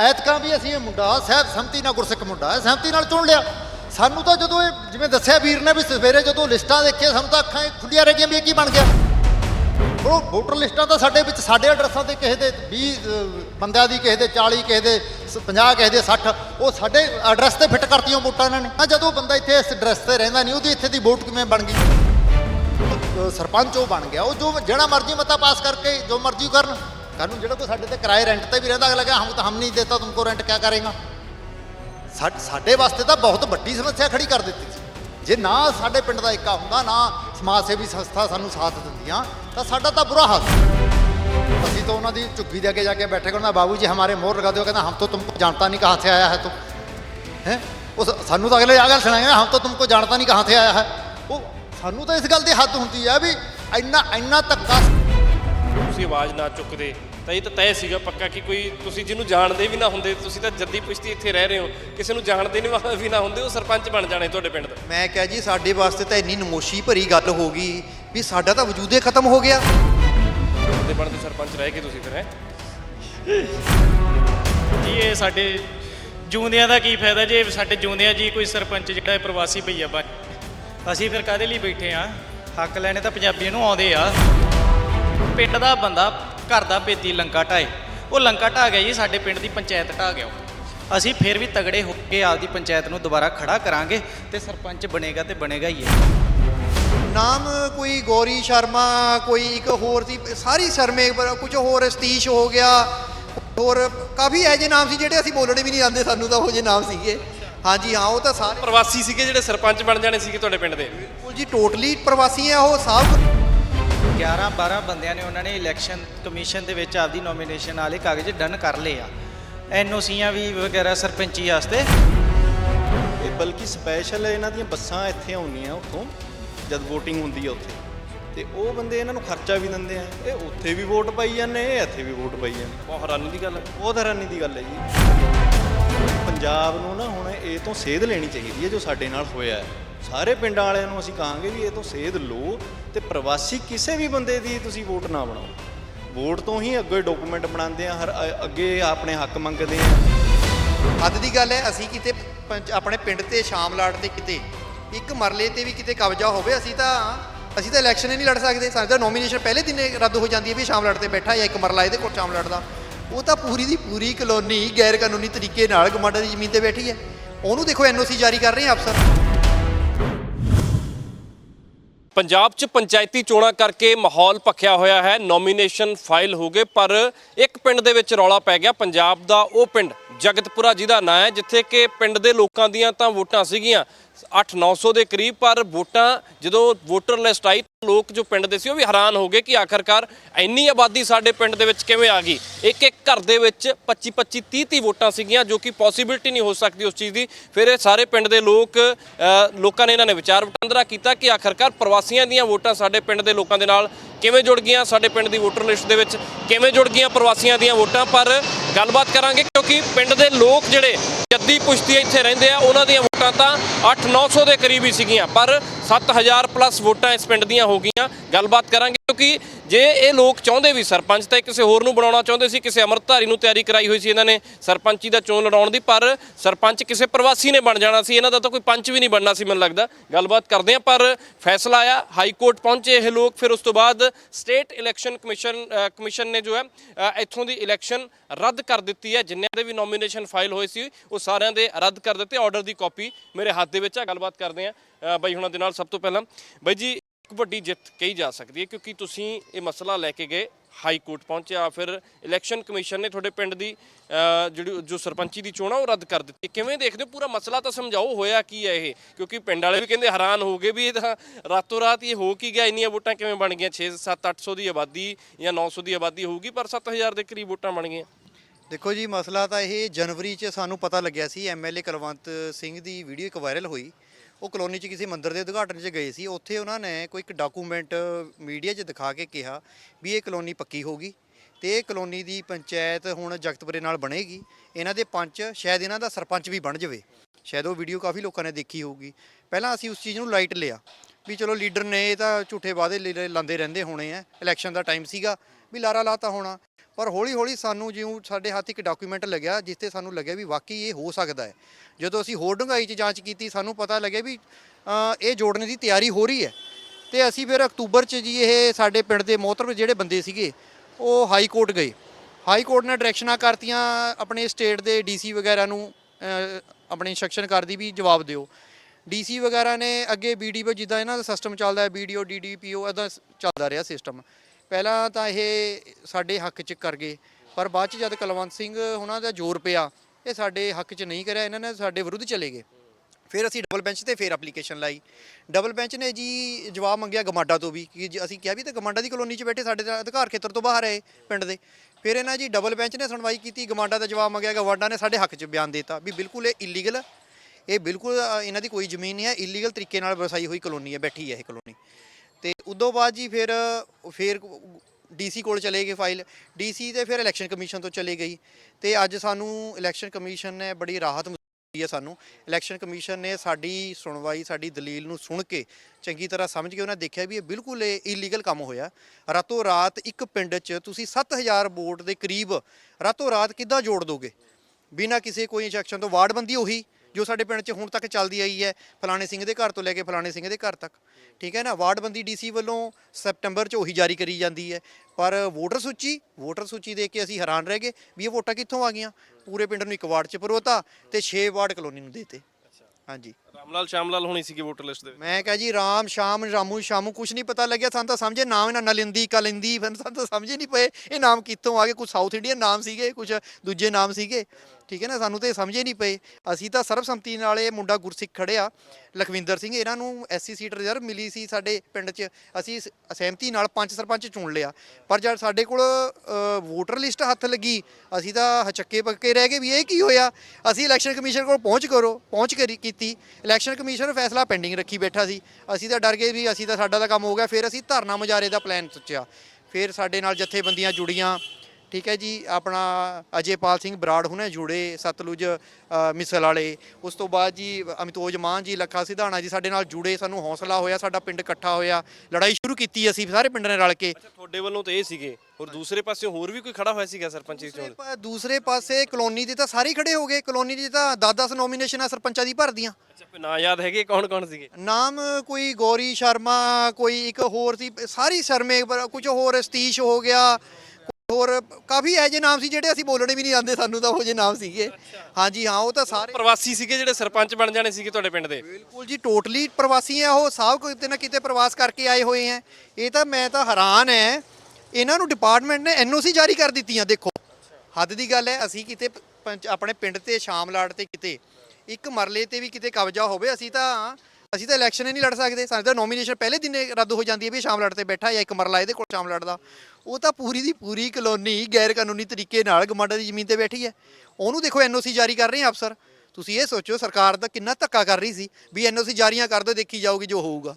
ਐਤਕਾਂ ਵੀ ਅਸੀਂ ਇਹ ਮੁੰਡਾ, ਸਹਿਬ ਸੰਮਤੀ ਨਾਲ ਗੁਰਸਿੱਖ ਮੁੰਡਾ ਹੈ, ਸੰਮਤੀ ਨਾਲ ਚੁਣ ਲਿਆ। ਸਾਨੂੰ ਤਾਂ ਜਦੋਂ ਇਹ ਜਿਵੇਂ ਦੱਸਿਆ ਵੀਰ ਨੇ ਵੀ ਸਵੇਰੇ ਜਦੋਂ ਲਿਸਟਾਂ ਦੇਖੀਆਂ, ਸਾਨੂੰ ਤਾਂ ਅੱਖਾਂ ਹੀ ਖੁੱਲੀਆਂ ਰਹਿ ਗਈਆਂ ਵੀ ਇਹ ਕੀ ਬਣ ਗਿਆ। ਉਹ ਵੋਟਰ ਲਿਸਟਾਂ ਤਾਂ ਸਾਡੇ ਵਿੱਚ, ਸਾਡੇ ਐਡਰੈਸਾਂ ਤੇ ਕਿਸੇ ਦੇ 20 ਬੰਦਿਆਂ ਦੀ, ਕਿਸੇ ਦੇ 40 ਕਿਸੇ ਦੇ ਸ- 50 ਕਿਸੇ ਦੇ 60 ਉਹ ਸਾਡੇ ਐਡਰੈਸ ਤੇ ਫਿੱਟ ਕਰਤੀਆਂ ਵੋਟਾਂ ਇਹਨਾਂ ਨੇ। ਆ ਜਦੋਂ ਬੰਦਾ ਇੱਥੇ ਇਸ ਐਡਰੈਸ ਤੇ ਰਹਿੰਦਾ ਨਹੀਂ, ਉਹਦੀ ਇੱਥੇ ਦੀ ਵੋਟ ਕਿਵੇਂ ਬਣ ਗਈ? ਸਰਪੰਚ ਉਹ ਬਣ ਗਿਆ, ਉਹ ਜੋ ਜਿਹੜਾ ਮਰਜ਼ੀ ਮਤਾ ਪਾਸ ਕਰਕੇ, ਜੋ ਮਰਜ਼ੀ ਕਰਨ। ਕਾਨੂੰਨ ਜਿਹੜਾ ਕੋਈ ਸਾਡੇ ਤੇ ਕਿਰਾਏ ਰੈਂਟ ਤੇ ਵੀ ਰਹਿੰਦਾ, ਅਗਲਾ ਕਹਿੰਦਾ ਹਮ ਤਾਂ ਹਮ ਨਹੀਂ ਦੇਤਾ, ਤੁਮਕੋ ਰੈਂਟ ਕਿਆ ਕਰੇਗਾ? ਸਾ- ਸਾਡੇ ਵਾਸਤੇ ਤਾਂ ਬਹੁਤ ਵੱਡੀ ਸਮੱਸਿਆ ਖੜੀ ਕਰ ਦਿੱਤੀ ਸੀ। ਜੇ ਨਾ ਸਾਡੇ ਪਿੰਡ ਦਾ ਏਕਾ ਹੁੰਦਾ, ਨਾ ਸਮਾਜ ਸੇਵੀ ਸੰਸਥਾ ਸਾਨੂੰ ਸਾਥ ਦਿੰਦੀਆਂ, ਤਾਂ ਸਾਡਾ ਤਾਂ ਬੁਰਾ ਹਾਲ ਅਸੀਂ ਤਾਂ ਉਹਨਾਂ ਦੀ ਝੁੱਗੀ ਦੇ ਅੱਗੇ ਜਾ ਕੇ ਬੈਠੇ ਕਹਿੰਦਾ ਬਾਬੂ ਜੀ, ਹਮਾਰੇ ਮੋਹਰ ਲਗਾ ਦਿਓ ਕਹਿੰਦਾ, ਹਮ ਤਾਂ ਤੁਮਕੋ ਜਾਣਤਾ ਨਹੀਂ ਕਹਾਂ ਸੇ ਆਇਆ ਹੈ ਤੂੰ। ਹੈ? ਉਹ ਸਾਨੂੰ ਤਾਂ ਅਗਲੇ ਆ ਗੱਲ ਸੁਣਾਏਗਾ, ਹਮ ਤਾਂ ਤੁਮਕੋ ਜਾਣਤਾ ਨਹੀਂ ਕਹਾਂ ਸੇ ਆਇਆ ਹੈ। ਉਹ, ਸਾਨੂੰ ਤਾਂ ਇਸ ਗੱਲ ਦੀ ਹੱਦ ਹੁੰਦੀ ਹੈ ਵੀ ਇੰਨਾ ਇੰਨਾ ਧੱਕਾ ਤੁਸੀਂ ਆਵਾਜ਼ ਨਾ ਚੁੱਕਦੇ। ਤਾਂ ਇਹ ਤਾਂ ਤੈਅ ਸੀਗਾ ਪੱਕਾ ਕਿ ਕੋਈ ਤੁਸੀਂ ਜਿਹਨੂੰ ਜਾਣਦੇ ਵੀ ਨਾ ਹੁੰਦੇ ਤੁਸੀਂ ਤਾਂ ਜੱਦੀ ਪੁਸ਼ਤੀ ਇੱਥੇ ਰਹਿ ਰਹੇ ਹੋ ਕਿਸੇ ਨੂੰ ਜਾਣਦੇ ਨਹੀਂ ਵੀ ਨਾ ਹੁੰਦੇ ਉਹ ਸਰਪੰਚ ਬਣ ਜਾਣੇ ਤੁਹਾਡੇ ਪਿੰਡ ਦਾ ਮੈਂ ਕਿਹਾ ਜੀ ਸਾਡੇ ਵਾਸਤੇ ਤਾਂ ਇੰਨੀ ਨਮੋਸ਼ੀ ਭਰੀ ਗੱਲ ਹੋ ਗਈ ਵੀ ਸਾਡਾ ਤਾਂ ਵਜੂਦੇ ਖਤਮ ਹੋ ਗਿਆ। ਦੇ ਬਣਦੇ ਸਰਪੰਚ ਰਹਿ ਕੇ ਤੁਸੀਂ ਫਿਰ ਹੈ? ਜੀ ਇਹ ਸਾਡੇ ਜੂੰਦਿਆਂ ਦਾ ਕੀ ਫਾਇਦਾ ਜੇ ਸਾਡੇ ਜੂੰਦਿਆਂ ਜੀ ਕੋਈ ਸਰਪੰਚ ਜਿਹੜਾ ਹੈ ਪ੍ਰਵਾਸੀ ਭਈਆ ਬਣ ਅਸੀਂ ਫਿਰ ਕਾਦੇ ਲਈ ਬੈਠੇ ਆ? ਹੱਕ ਲੈਣੇ ਤਾਂ ਪੰਜਾਬੀਆਂ ਨੂੰ ਆਉਂਦੇ ਆ। ਪਿੰਡ ਦਾ ਬੰਦਾ ਘਰ ਦਾ ਬੇਤੀ ਲੰਕਾ ਢਾਏ। ਉਹ ਲੰਕਾ ਢਾ ਗਿਆ ਜੀ ਸਾਡੇ ਪਿੰਡ ਦੀ ਪੰਚਾਇਤ ਢਾ ਗਿਆ ਉਹ। ਅਸੀਂ ਫਿਰ ਵੀ ਤਗੜੇ ਹੋ ਕੇ ਆਪਦੀ ਪੰਚਾਇਤ ਨੂੰ ਦੁਬਾਰਾ ਖੜਾ ਕਰਾਂਗੇ ਤੇ ਸਰਪੰਚ ਬਣੇਗਾ ਤੇ ਬਣੇਗਾ ਹੀ ਹੈ। ਨਾਮ ਕੋਈ ਗੌਰੀ ਸ਼ਰਮਾ ਕੋਈ ਇੱਕ ਹੋਰ ਸੀ ਸਾਰੀ ਸ਼ਰਮੇ ਪਰ ਕੁਝ ਹੋਰ ਸਤੀਸ਼ ਹੋ ਗਿਆ ਹੋਰ ਕਾਫੀ ਇਹੋ ਜਿਹੇ ਨਾਮ ਸੀ ਜਿਹੜੇ ਅਸੀਂ ਬੋਲਣੇ ਵੀ ਨਹੀਂ ਆਉਂਦੇ ਸਾਨੂੰ ਤਾਂ ਉਹ ਜਿਹੇ ਨਾਮ ਸੀਗੇ। ਹਾਂਜੀ ਹਾਂ ਉਹ ਤਾਂ ਸਾਰੇ ਪ੍ਰਵਾਸੀ ਸੀਗੇ ਜਿਹੜੇ ਸਰਪੰਚ ਬਣ ਜਾਣੇ ਸੀਗੇ ਤੁਹਾਡੇ ਪਿੰਡ ਦੇ। ਬਿਲਕੁਲ ਜੀ ਟੋਟਲੀ ਪ੍ਰਵਾਸੀ ਆ ਉਹ ਸਭ 11 12 ਬੰਦਿਆਂ ਨੇ ਉਹਨਾਂ ਨੇ ਇਲੈਕਸ਼ਨ ਕਮਿਸ਼ਨ ਦੇ ਵਿੱਚ ਆਪਦੀ ਨੋਮੀਨੇਸ਼ਨ ਵਾਲੇ ਕਾਗਜ਼ ਡਨ ਕਰ ਲਏ ਆ। ਐਨਓਸੀਆਂ ਵੀ ਵਗੈਰਾ ਸਰਪੰਚੀ ਵਾਸਤੇ। ਇਹ ਬਲਕਿ ਸਪੈਸ਼ਲ ਇਹਨਾਂ ਦੀਆਂ ਬੱਸਾਂ ਇੱਥੇ ਆਉਂਦੀਆਂ ਉੱਥੋਂ ਜਦ VOTING ਹੁੰਦੀ ਹੈ ਉੱਥੇ। ਤੇ ਉਹ ਬੰਦੇ ਇਹਨਾਂ ਨੂੰ ਖਰਚਾ ਵੀ ਦਿੰਦੇ ਆ। ਇਹ ਉੱਥੇ ਵੀ ਵੋਟ ਪਾਈ ਜਾਂਦੇ ਇਹ ਇੱਥੇ ਵੀ ਵੋਟ ਪਾਈ ਜਾਂਦੇ। ਬਹੁਤ ਹੈਰਾਨੀ ਦੀ ਗੱਲ ਹੈ। ਬਹੁਤ ਹੈਰਾਨੀ ਦੀ ਗੱਲ ਹੈ ਜੀ। ਪੰਜਾਬ ਨੂੰ ਨਾ ਹੁਣ ਇਹ ਤੋਂ ਸੇਧ ਲੈਣੀ ਚਾਹੀਦੀ ਹੈ ਜੋ ਸਾਡੇ ਨਾਲ ਹੋਇਆ ਹੈ। ਸਾਰੇ ਪਿੰਡਾਂ ਵਾਲਿਆਂ ਨੂੰ ਅਸੀਂ ਕਹਾਂਗੇ ਵੀ ਇਹ ਤੋਂ ਸੇਧ ਲਓ ਤੇ ਪ੍ਰਵਾਸੀ ਕਿਸੇ ਵੀ ਬੰਦੇ ਦੀ ਤੁਸੀਂ ਵੋਟ ਨਾ ਬਣਾਓ। ਵੋਟ ਤੋਂ ਹੀ ਅੱਗੇ ਡਾਕੂਮੈਂਟ ਬਣਾਉਂਦੇ ਆ, ਹਰ ਅੱਗੇ ਆਪਣੇ ਹੱਕ ਮੰਗਦੇ ਆ। ਅੱਜ ਦੀ ਗੱਲ ਹੈ, ਅਸੀਂ ਕਿਤੇ ਪੰਚ- ਆਪਣੇ ਪਿੰਡ ਤੇ ਸ਼ਾਮਲਾਟ ਤੇ ਕਿਤੇ ਇੱਕ ਮਰਲੇ ਤੇ ਵੀ ਕਿਤੇ ਕਬਜ਼ਾ ਹੋਵੇ, ਅਸੀਂ ਤਾਂ ਅਸੀਂ ਤਾਂ ਇਲੈਕਸ਼ਨ ਹੀ ਨਹੀਂ ਲੜ ਸਕਦੇ। ਸਾਡੇ ਤਾਂ ਨੋਮੀਨੇਸ਼ਨ ਪਹਿਲੇ ਦਿਨੇ ਰੱਦ ਹੋ ਜਾਂਦੀ ਹੈ ਵੀ ਸ਼ਾਮਲਾਟ ਤੇ ਬੈਠਾ ਜਾਂ ਇੱਕ ਮਰਲਾ ਇਹਦੇ ਕੋਲ ਸ਼ਾਮਲਾਟ ਦਾ। ਉਹ ਤਾਂ ਪੂਰੀ ਦੀ ਪੂਰੀ ਕਲੋਨੀ ਗੈਰ ਕਾਨੂੰਨੀ ਤਰੀਕੇ ਨਾਲ ਗਮਾਂਡਾ ਦੀ ਜ਼ਮੀਨ ਤੇ ਬੈਠੀ ਹੈ। ਉਹਨੂੰ ਦੇਖੋ ਐਨਓਸੀ ਜਾਰੀ ਕਰ ਰਹੇ ਆ ਅਫਸਰ। ਪੰਜਾਬ 'ਚ ਪੰਚਾਇਤੀ ਚੋਣਾਂ ਕਰਕੇ ਮਾਹੌਲ ਭਖਿਆ ਹੋਇਆ ਹੈ। ਨੋਮੀਨੇਸ਼ਨ ਫਾਈਲ ਹੋ ਗਏ, ਪਰ ਇੱਕ ਪਿੰਡ ਦੇ ਵਿੱਚ ਰੌਲਾ ਪੈ ਗਿਆ। ਪੰਜਾਬ ਦਾ ਉਹ ਪਿੰਡ ਜਗਤਪੁਰਾ ਜਿਹਦਾ ਨਾਂ ਹੈ, ਜਿੱਥੇ ਕਿ ਪਿੰਡ ਦੇ ਲੋਕਾਂ ਦੀਆਂ ਤਾਂ ਵੋਟਾਂ ਸੀਗੀਆਂ। 8-900 ਦੇ ਕਰੀਬ, ਪਰ ਵੋਟਾਂ ਜਦੋਂ ਵੋਟਰ ਲਿਸਟ ਆਈ ਤਾਂ ਲੋਕ ਜੋ ਪਿੰਡ ਦੇ ਸੀ ਉਹ ਵੀ ਹੈਰਾਨ ਹੋ ਗਏ ਕਿ ਆਖਰਕਾਰ ਇੰਨੀ ਆਬਾਦੀ ਸਾਡੇ ਪਿੰਡ ਦੇ ਵਿੱਚ ਕਿਵੇਂ ਆ ਗਈ। ਇੱਕ ਇੱਕ ਘਰ ਦੇ ਵਿੱਚ 25-25 30-30 ਵੋਟਾਂ ਸੀਗੀਆਂ, ਜੋ ਕਿ ਪੋਸੀਬਿਲਟੀ ਨਹੀਂ ਹੋ ਸਕਦੀ ਉਸ ਚੀਜ਼ ਦੀ। ਫਿਰ ਇਹ ਸਾਰੇ ਪਿੰਡ ਦੇ ਲੋਕ ਲੋਕਾਂ ਨੇ ਇਹਨਾਂ ਨੇ ਵਿਚਾਰ ਵਟਾਂਦਰਾ ਕੀਤਾ ਕਿ ਆਖਰਕਾਰ ਪ੍ਰਵਾਸੀਆਂ ਦੀਆਂ ਵੋਟਾਂ ਸਾਡੇ ਪਿੰਡ ਦੇ ਲੋਕਾਂ ਦੇ ਨਾਲ ਕਿਵੇਂ ਜੁੜ ਗਈਆਂ, ਸਾਡੇ ਪਿੰਡ ਦੀ ਵੋਟਰ ਲਿਸਟ ਦੇ ਵਿੱਚ ਕਿਵੇਂ ਜੁੜ ਗਈਆਂ ਪ੍ਰਵਾਸੀਆਂ ਦੀਆਂ ਵੋਟਾਂ। ਪਰ ਗੱਲਬਾਤ ਕਰਾਂਗੇ ਕਿਉਂਕਿ ਪਿੰਡ ਦੇ ਲੋਕ ਜਿਹੜੇ ਜੱਦੀ ਪੁਸ਼ਤੀ ਇੱਥੇ ਰਹਿੰਦੇ ਆ ਉਹਨਾਂ ਦੀਆਂ ਵੋਟਾਂ ਤਾਂ 8-900 ਦੇ ਕਰੀਬ ਹੀ ਸੀਗੀਆਂ, ਪਰ 7000 ਪਲੱਸ ਵੋਟਾਂ ਇਸ ਪਿੰਡ ਦੀਆਂ ਹੋ ਗਈਆਂ। ਗੱਲਬਾਤ ਕਰਾਂਗੇ, ਕਿਉਂਕਿ ਜੇ ਇਹ ਲੋਕ ਚਾਹੁੰਦੇ ਵੀ ਸਰਪੰਚ ਤਾਂ ਕਿਸੇ ਹੋਰ ਨੂੰ ਬਣਾਉਣਾ ਚਾਹੁੰਦੇ ਸੀ, ਕਿਸੇ ਅਮਰਤਾਰੀ ਨੂੰ ਤਿਆਰੀ ਕਰਾਈ ਹੋਈ ਸੀ ਇਹਨਾਂ ਨੇ ਸਰਪੰਚੀ ਦਾ ਚੋਣ ਲੜਾਉਣ ਦੀ, ਪਰ ਸਰਪੰਚ ਕਿਸੇ ਪ੍ਰਵਾਸੀ ਨੇ ਬਣ ਜਾਣਾ ਸੀ, ਇਹਨਾਂ ਦਾ ਤਾਂ ਕੋਈ ਪੰਚ ਵੀ ਨਹੀਂ ਬਣਨਾ ਸੀ ਮੈਨੂੰ ਲੱਗਦਾ। ਗੱਲਬਾਤ ਕਰਦੇ ਆ ਪਰ ਫੈਸਲਾ ਆਇਆ, ਹਾਈ ਕੋਰਟ ਪਹੁੰਚੇ ਇਹ ਲੋਕ, ਫਿਰ ਉਸ ਤੋਂ ਬਾਅਦ ਸਟੇਟ ਇਲੈਕਸ਼ਨ ਕਮਿਸ਼ਨ ਕਮਿਸ਼ਨ ਨੇ ਜੋ ਹੈ ਇੱਥੋਂ ਦੀ ਇਲੈਕਸ਼ਨ ਰੱਦ ਕਰ ਦਿੱਤੀ ਹੈ। ਜਿੰਨਿਆਂ ਦੇ ਵੀ ਨੋਮੀਨੇਸ਼ਨ ਫਾਈਲ ਹੋਏ ਸੀ, ਉਹ ਸਾਰਿਆਂ ਦੇ ਰੱਦ ਕਰ ਦਿੱਤੇ, ਆਰਡਰ ਦੀ ਕਾਪੀ ਮੇਰੇ ਹੱਥ ਦੇ ਵਿੱਚ ਆ, ਗੱਲਬਾਤ ਕਰਦੇ ਆ ਬਾਈ ਹੁਣਾਂ ਦੇ ਨਾਲ ਸਭ ਤੋਂ ਪਹਿਲਾਂ। ਬਾਈ ਜੀ, ਇੱਕ ਵੱਡੀ ਜਿੱਤ ਕਹੀ ਜਾ ਸਕਦੀ ਹੈ, ਕਿਉਂਕਿ ਤੁਸੀਂ ਇਹ ਮਸਲਾ ਲੈ ਕੇ ਗਏ, ਹਾਈ ਕੋਰਟ ਪਹੁੰਚਿਆ, ਫਿਰ ਇਲੈਕਸ਼ਨ ਕਮਿਸ਼ਨ ਨੇ ਤੁਹਾਡੇ ਪਿੰਡ ਦੀ ਜਿਹੜੀ ਜੋ ਸਰਪੰਚੀ ਦੀ ਚੋਣ ਆ ਉਹ ਰੱਦ ਕਰ ਦਿੱਤੀ। ਕਿਵੇਂ ਦੇਖਦੇ ਹੋ? ਪੂਰਾ ਮਸਲਾ ਤਾਂ ਸਮਝਾਓ, ਹੋਇਆ ਕੀ ਹੈ ਇਹ? ਕਿਉਂਕਿ ਪਿੰਡ ਵਾਲੇ ਵੀ ਕਹਿੰਦੇ ਹੈਰਾਨ ਹੋ ਗਏ ਵੀ ਇਹ ਤਾਂ ਰਾਤੋਂ ਰਾਤ ਇਹ ਹੋ ਕੀ ਗਿਆ, ਇੰਨੀਆਂ ਵੋਟਾਂ ਕਿਵੇਂ ਬਣ ਗਈਆਂ? 6 7 800 ਦੀ ਆਬਾਦੀ ਜਾਂ 900 ਦੀ ਆਬਾਦੀ ਹੋਊਗੀ, ਪਰ 7000 ਦੇ ਕਰੀਬ ਵੋਟਾਂ ਬਣ ਗਈਆਂ। ਦੇਖੋ ਜੀ, ਮਸਲਾ ਤਾਂ ਇਹ ਜਨਵਰੀ 'ਚ ਸਾਨੂੰ ਪਤਾ ਲੱਗਿਆ ਸੀ ਐਮਐਲਏ ਕੁਲਵੰਤ ਸਿੰਘ ਦੀ ਵੀਡੀਓ ਇੱਕ ਵਾਇਰਲ ਹੋਈ। ਉਹ ਕਲੋਨੀ 'ਚ ਕਿਸੇ ਮੰਦਿਰ ਦੇ ਉਦਘਾਟਨ 'ਚ ਗਏ ਸੀ। ਉੱਥੇ ਉਹਨਾਂ ਨੇ ਕੋਈ ਇੱਕ ਡਾਕੂਮੈਂਟ ਮੀਡੀਆ 'ਚ ਦਿਖਾ ਕੇ ਕਿਹਾ ਵੀ ਇਹ ਕਲੋਨੀ ਪੱਕੀ ਹੋਗੀ ਤੇ ਇਹ ਕਲੋਨੀ ਦੀ ਪੰਚਾਇਤ ਹੁਣ ਜਗਤਪੁਰੇ ਨਾਲ ਬਣੇਗੀ। ਇਹਨਾਂ ਦੇ ਪੰਚ ਸ਼ਾਇਦ ਇਹਨਾਂ ਦਾ ਸਰਪੰਚ ਵੀ ਬਣ ਜਾਵੇ। ਸ਼ਾਇਦ ਉਹ ਵੀਡੀਓ ਕਾਫੀ ਲੋਕਾਂ ਨੇ ਦੇਖੀ ਹੋਊਗੀ। ਪਹਿਲਾਂ ਅਸੀਂ ਉਸ ਚੀਜ਼ ਨੂੰ ਲਾਈਟ ਲਿਆ ਵੀ ਚਲੋ ਲੀਡਰ ਨੇ ਇਹ ਤਾਂ ਝੂਠੇ ਵਾਅਦੇ ਲ- ਲਾਉਂਦੇ ਰਹਿੰਦੇ ਹੋਣੇ ਆ। ਇਲੈਕਸ਼ਨ ਦਾ ਟਾਈਮ ਸੀਗਾ। ਵੀ ਲਾਰਾ ਲਾਤਾ ਹੋਣਾ। ਪਰ ਹੌਲੀ ਹੌਲੀ ਸਾਨੂੰ ਜਿਉਂ ਸਾਡੇ ਹੱਥ ਇੱਕ ਡਾਕੂਮੈਂਟ ਲੱਗਿਆ ਜਿਸ ਤੇ ਸਾਨੂੰ ਲੱਗਿਆ ਵੀ ਵਾਕਈ ਇਹ ਹੋ ਸਕਦਾ ਹੈ। ਜਦੋਂ ਅਸੀਂ ਹੋਰ ਡੂੰਘਾਈ 'ਚ ਜਾਂਚ ਕੀਤੀ, ਸਾਨੂੰ ਪਤਾ ਲੱਗਿਆ ਵੀ ਇਹ ਜੋੜਨ ਦੀ ਤਿਆਰੀ ਹੋ ਰਹੀ ਹੈ। ਤੇ ਅਸੀਂ ਫਿਰ ਅਕਤੂਬਰ 'ਚ ਜੀ ਇਹ ਸਾਡੇ ਪਿੰਡ ਦੇ ਮੋਹਤਰ ਜਿਹੜੇ ਬੰਦੇ ਸੀਗੇ, ਉਹ ਹਾਈ ਕੋਰਟ ਗਏ। ਹਾਈ ਕੋਰਟ ਨੇ ਡਾਇਰੈਕਸ਼ਨਾਂ ਕਰਤੀਆਂ ਆਪਣੇ ਸਟੇਟ ਦੇ ਡੀਸੀ ਵਗੈਰਾ ਨੂੰ ਆਪਣੇ ਆਪਣੀ ਇੰਸਟਰਕਸ਼ਨ ਕਰਦੀ ਵੀ ਜਵਾਬ ਦਿਓ। ਡੀਸੀ ਵਗੈਰਾ ਨੇ ਅੱਗੇ ਬੀਡੀਓ ਜਿੱਦਾਂ ਇਹਨਾਂ ਦਾ ਸਿਸਟਮ ਚੱਲਦਾ ਹੈ ਬੀਡੀਓ ਡੀਡੀਪੀਓ ਇਦਾਂ ਚੱਲਦਾ ਰਿਹਾ ਸਿਸਟਮ ਪਹਿਲਾਂ ਤਾਂ ਇਹ ਸਾਡੇ ਹੱਕ 'ਚ ਕਰ ਗਏ, ਪਰ ਬਾਅਦ 'ਚ ਜਦ ਕੁਲਵੰਤ ਸਿੰਘ ਉਹਨਾਂ ਦਾ ਜ਼ੋਰ ਪਿਆ, ਇਹ ਸਾਡੇ ਹੱਕ 'ਚ ਨਹੀਂ ਕਰਿਆ, ਇਹਨਾਂ ਨੇ ਸਾਡੇ ਵਿਰੁੱਧ ਚਲੇ ਗਏ। ਫਿਰ ਅਸੀਂ ਡਬਲ ਬੈਂਚ ਤੇ ਫਿਰ ਐਪਲੀਕੇਸ਼ਨ ਲਾਈ। ਡਬਲ ਬੈਂਚ ਨੇ ਜੀ ਜਵਾਬ ਮੰਗਿਆ ਗਮਾਡਾ ਤੋਂ ਵੀ, ਕਿ ਜੇ ਅਸੀਂ ਕਿਹਾ ਵੀ ਤੇ ਗਮਾਡਾ ਦੀ ਕਲੋਨੀ 'ਚ ਬੈਠੇ, ਸਾਡੇ ਤਾਂ ਅਧਿਕਾਰ ਖੇਤਰ ਤੋਂ ਬਾਹਰ ਹੈ ਪਿੰਡ ਦੇ। ਫਿਰ ਇਹਨਾਂ ਜੀ ਡਬਲ ਬੈਂਚ ਨੇ ਸੁਣਵਾਈ ਕੀਤੀ, ਗਮਾਡਾ ਦਾ ਜਵਾਬ ਮੰਗਿਆ ਗਵਾਡਾ ਨੇ ਸਾਡੇ ਹੱਕ 'ਚ ਬਿਆਨ ਦਿੱਤਾ ਵੀ ਬਿਲਕੁਲ ਇਹ ਇਲੀਗਲ ਇਹ ਬਿਲਕੁਲ ਇਹਨਾਂ ਦੀ ਕੋਈ ਜ਼ਮੀਨ ਨਹੀਂ ਹੈ ਇਲੀਗਲ ਤਰੀਕੇ ਨਾਲ ਵਸਾਈ ਹੋਈ ਕਲੋਨੀ ਹੈ, ਬੈਠੀ ਹੈ ਇਹ ਕਲੋਨੀ ਤੇ ਉਦੋਂ ਬਾਅਦ ਜੀ ਫਿਰ ਫਿਰ ਡੀਸੀ ਕੋਲ ਚਲੇ ਗਏ ਫਾਈਲ। ਡੀਸੀ ਤੇ ਫਿਰ ਇਲੈਕਸ਼ਨ ਕਮਿਸ਼ਨ ਤੋਂ ਚਲੇ ਗਈ। ਤੇ ਅੱਜ ਸਾਨੂੰ ਇਲੈਕਸ਼ਨ ਕਮਿਸ਼ਨ ਨੇ ਬੜੀ ਰਾਹਤ ਮਿਲੀ ਹੈ ਸਾਨੂੰ। ਇਲੈਕਸ਼ਨ ਕਮਿਸ਼ਨ ਨੇ ਸਾਡੀ ਸੁਣਵਾਈ, ਸਾਡੀ ਦਲੀਲ ਨੂੰ ਸੁਣ ਕੇ ਚੰਗੀ ਤਰ੍ਹਾਂ ਸਮਝ ਕੇ ਉਹਨਾਂ ਦੇਖਿਆ ਵੀ ਇਹ ਬਿਲਕੁਲ ਇਲੀਗਲ ਕੰਮ ਹੋਇਆ। ਰਾਤੋਂ ਰਾਤ ਇੱਕ ਪਿੰਡ 'ਚ ਤੁਸੀਂ 7000 ਵੋਟ ਦੇ ਕਰੀਬ ਰਾਤੋਂ ਰਾਤ ਕਿੱਦਾਂ ਜੋੜ ਦੋਗੇ? ਬਿਨਾਂ ਕਿਸੇ ਕੋਈ ਇੰਜੈਕਸ਼ਨ ਤੋਂ ਵਾਰਡਬੰਦੀ ਉਹੀ। ਜੋ ਸਾਡੇ ਪਿੰਡ 'ਚ ਹੁਣ ਤੱਕ ਚੱਲਦੀ ਆਈ ਹੈ ਫਲਾਣੇ ਸਿੰਘ ਦੇ ਘਰ ਤੋਂ ਲੈ ਕੇ ਫਲਾਣੇ ਸਿੰਘ ਦੇ ਘਰ ਤੱਕ। ਠੀਕ ਹੈ ਨਾ? ਵਾਰਡਬੰਦੀ ਡੀਸੀ ਵੱਲੋਂ ਸੈਪਟੈਂਬਰ 'ਚ ਉਹੀ ਜਾਰੀ ਕਰੀ ਜਾਂਦੀ ਹੈ। ਪਰ ਵੋਟਰ ਸੂਚੀ ਵੋਟਰ ਸੂਚੀ ਦੇਖ ਕੇ ਅਸੀਂ ਹੈਰਾਨ ਰਹਿ ਗਏ ਵੀ ਇਹ ਵੋਟਾਂ ਕਿੱਥੋਂ ਆ ਗਈਆਂ? ਪੂਰੇ ਪਿੰਡ ਨੂੰ ਇੱਕ ਵਾਰਡ 'ਚ ਪਰੋਤਾ ਤੇ 6 ਵਾਰਡ ਕਲੋਨੀ ਨੂੰ ਦੇਤੇ। ਹਾਂਜੀ। ਰਾਮਲਾਲ ਸ਼ਾਮਲਾਲ ਹੋਣੀ ਸੀਗੀ ਵੋਟਰ ਲਿਸਟ ਦੇ ਵਿੱਚ। ਮੈਂ ਕਹਾਂ ਜੀ, ਰਾਮ, ਸ਼ਾਮ, ਰਾਮੂ, ਸ਼ਾਮੂ ਕੁਝ ਨਹੀਂ ਪਤਾ ਲੱਗਿਆ, ਸਾਨੂੰ ਤਾਂ ਸਮਝੇ ਨਾਮ ਇਹਨਾਂ ਨਲਿੰਦੀ ਕਲਿੰਦੀ ਫਿਰ ਸਾਨੂੰ ਤਾਂ ਸਮਝੇ ਨਹੀਂ ਪਏ। ਇਹ ਨਾਮ ਕਿੱਥੋਂ ਆ ਗਏ? ਕੁਝ ਸਾਊਥ ਇੰਡੀਅਨ ਨਾਮ ਸੀਗੇ ਕੁਝ ਦੂਜੇ ਨਾਮ ਸੀਗੇ। ਠੀਕ ਹੈ ਨਾ? ਸਾਨੂੰ ਤੇ ਇਹ ਸਮਝੇ ਨਹੀਂ ਪਏ। ਅਸੀਂ ਤਾਂ ਸਰਬਸੰਮਤੀ ਨਾਲ ਇਹ ਮੁੰਡਾ ਗੁਰਸਿੱਖ ਖੜਿਆ। ਲਖਵਿੰਦਰ ਸਿੰਘ, ਇਹਨਾਂ ਨੂੰ ਐਸਸੀ ਸੀਟ ਰਿਜ਼ਰਵ ਮਿਲੀ ਸੀ ਸਾਡੇ ਪਿੰਡ 'ਚ। ਅਸੀਂ ਸ- ਸਹਿਮਤੀ ਨਾਲ ਪੰਜ ਸਰਪੰਚ ਚੁਣ ਲਿਆ। ਪਰ ਜਦ ਸਾਡੇ ਕੋਲ ਵੋਟਰ ਲਿਸਟ ਹੱਥ ਲੱਗੀ, ਅਸੀਂ ਤਾਂ ਹਚੱਕੇ ਪੱਕੇ ਰਹਿ ਗਏ ਵੀ ਇਹ ਕੀ ਹੋਇਆ? ਅਸੀਂ ਇਲੈਕਸ਼ਨ ਕਮਿਸ਼ਨ ਕੋਲ ਪਹੁੰਚ ਕਰੋ, ਪਹੁੰਚ ਕਰੀ, ਕੀਤੀ। ਇਲੈਕਸ਼ਨ ਕਮਿਸ਼ਨ ਫੈਸਲਾ ਪੈਂਡਿੰਗ ਰੱਖੀ ਬੈਠਾ ਸੀ। ਅਸੀਂ ਤਾਂ ਡਰ ਗਏ ਵੀ ਅਸੀਂ ਤਾਂ ਸਾਡਾ ਤਾਂ ਕੰਮ ਹੋ ਗਿਆ, ਫਿਰ ਅਸੀਂ ਧਰਨਾ ਮੁਜ਼ਾਰੇ ਦਾ ਪਲਾਨ ਸੋਚਿਆ। ਫਿਰ ਸਾਡੇ ਨਾਲ ਜਥੇਬੰਦੀਆਂ ਜੁੜੀਆਂ। ਠੀਕ ਹੈ ਜੀ ਆਪਣਾ ਅਜੇਪਾਲ ਸਿੰਘ ਬਰਾੜ ਹੁਣੇ ਜੁੜੇ ਸਤਲੁਜ ਮਿਸਲ ਵਾਲੇ। ਉਸ ਤੋਂ ਬਾਅਦ ਜੀ ਅਮਿਤੋਜ ਮਾਨ ਜੀ ਲੱਖਾ ਸਿਧਾਣਾ ਜੀ ਸਾਡੇ ਨਾਲ ਜੁੜੇ ਸਾਨੂੰ ਹੌਸਲਾ ਹੋਇਆ ਸਾਡਾ ਪਿੰਡ ਇਕੱਠਾ ਹੋਇਆ। ਲੜਾਈ ਸ਼ੁਰੂ ਕੀਤੀ ਅਸੀਂ ਸਾਰੇ ਪਿੰਡ ਨੇ ਰਲ ਕੇ। ਅੱਛਾ ਤੁਹਾਡੇ ਵੱਲੋਂ ਤਾਂ ਇਹ ਸੀਗੇ। ਹੋਰ ਦੂਸਰੇ ਪਾਸੇ ਹੋਰ ਵੀ ਕੋਈ ਖੜਾ ਹੋਇਆ ਸੀਗਾ ਸਰਪੰਚੀ ਚੋਣ? ਦੂਸਰੇ ਪਾਸੇ ਕਲੋਨੀ ਦੇ ਤਾਂ ਸਾਰੇ ਖੜੇ ਹੋ ਗਏ। ਕਲੋਨੀ ਦੀ ਤਾਂ 10-10 ਨੋਮੀਨੇਸ਼ਨਾਂ ਸਰਪੰਚਾਂ ਦੀ ਭਰਦੀਆਂ। ਅੱਛਾ ਨਾਂ ਯਾਦ ਹੈਗੇ ਕੌਣ ਕੌਣ ਸੀਗੇ? ਨਾਮ ਕੋਈ ਗੌਰੀ ਸ਼ਰਮਾ ਕੋਈ ਇੱਕ ਹੋਰ ਸੀ ਸਾਰੀ ਸ਼ਰਮੇ ਕੁਝ ਹੋਰ ਸਤੀਸ਼ ਹੋ ਗਿਆ ਹੋਰ ਕਾਫੀ ਇਹੋ ਜਿਹੇ ਨਾਮ ਸੀ ਜਿਹੜੇ ਅਸੀਂ ਬੋਲਣੇ ਵੀ ਨਹੀਂ ਆਉਂਦੇ ਸਾਨੂੰ ਤਾਂ ਉਹ ਜਿਹੇ ਨਾਮ ਸੀਗੇ। ਹਾਂਜੀ ਹਾਂ ਉਹ ਤਾਂ ਸਾਰੇ ਪ੍ਰਵਾਸੀ ਸੀਗੇ ਜਿਹੜੇ ਸਰਪੰਚ ਬਣ ਜਾਣੇ ਸੀਗੇ ਤੁਹਾਡੇ ਪਿੰਡ ਦੇ। ਬਿਲਕੁਲ ਜੀ ਟੋਟਲੀ ਪ੍ਰਵਾਸੀ ਆ ਉਹ ਸਭ ਕਿਤੇ ਨਾ ਕਿਤੇ ਪ੍ਰਵਾਸ ਕਰਕੇ ਆਏ ਹੋਏ ਆ। ਇਹ ਤਾਂ ਮੈਂ ਤਾਂ ਹੈਰਾਨ ਹੈ ਇਹਨਾਂ ਨੂੰ ਡਿਪਾਰਟਮੈਂਟ ਨੇ ਐਨਓਸੀ ਜਾਰੀ ਕਰ ਦਿੱਤੀਆਂ ਦੇਖੋ। ਹੱਦ ਦੀ ਗੱਲ ਹੈ ਅਸੀਂ ਕਿਤੇ ਪੰਚ- ਆਪਣੇ ਪਿੰਡ ਤੇ ਸ਼ਾਮ ਲਾਟ ਤੇ ਕਿਤੇ ਇੱਕ ਮਰਲੇ ਤੇ ਵੀ ਕਿਤੇ ਕਬਜ਼ਾ ਹੋਵੇ ਅਸੀਂ ਤਾਂ ਅਸੀਂ ਤਾਂ ਇਲੈਕਸ਼ਨ ਹੀ ਨਹੀਂ ਲੜ ਸਕਦੇ। ਸਾਡੇ ਤਾਂ ਨੋਮੀਨੇਸ਼ਨ ਪਹਿਲੇ ਦਿਨੇ ਰੱਦ ਹੋ ਜਾਂਦੀ ਹੈ ਵੀ ਸ਼ਾਮ ਲਾਟ ਤੇ ਬੈਠਾ ਜਾਂ ਇੱਕ ਮਰਲਾ ਇਹਦੇ ਕੋਲ ਸ਼ਾਮ ਲਾਟ ਦਾ ਉਹ ਤਾਂ ਪੂਰੀ ਦੀ ਪੂਰੀ ਕਲੋਨੀ ਗੈਰ ਕਾਨੂੰਨੀ ਤਰੀਕੇ ਨਾਲ ਗਮਾਂਡਾ ਦੀ ਜ਼ਮੀਨ ਤੇ ਬੈਠੀ ਹੈ। ਉਹਨੂੰ ਦੇਖੋ ਐਨਓਸੀ ਜਾਰੀ ਕਰ ਰਹੇ ਆ ਅਫਸਰ। ਤੁਸੀਂ ਇਹ ਸੋਚੋ, ਸਰਕਾਰ ਦਾ ਕਿੰਨਾ ਧੱਕਾ ਕਰ ਰਹੀ ਸੀ ਵੀ ਐਨਓਸੀ ਜਾਰੀਆਂ ਕਰ ਦਿਓ ਦੇਖੀ ਜਾਊਗੀ ਜੋ ਹੋਊਗਾ।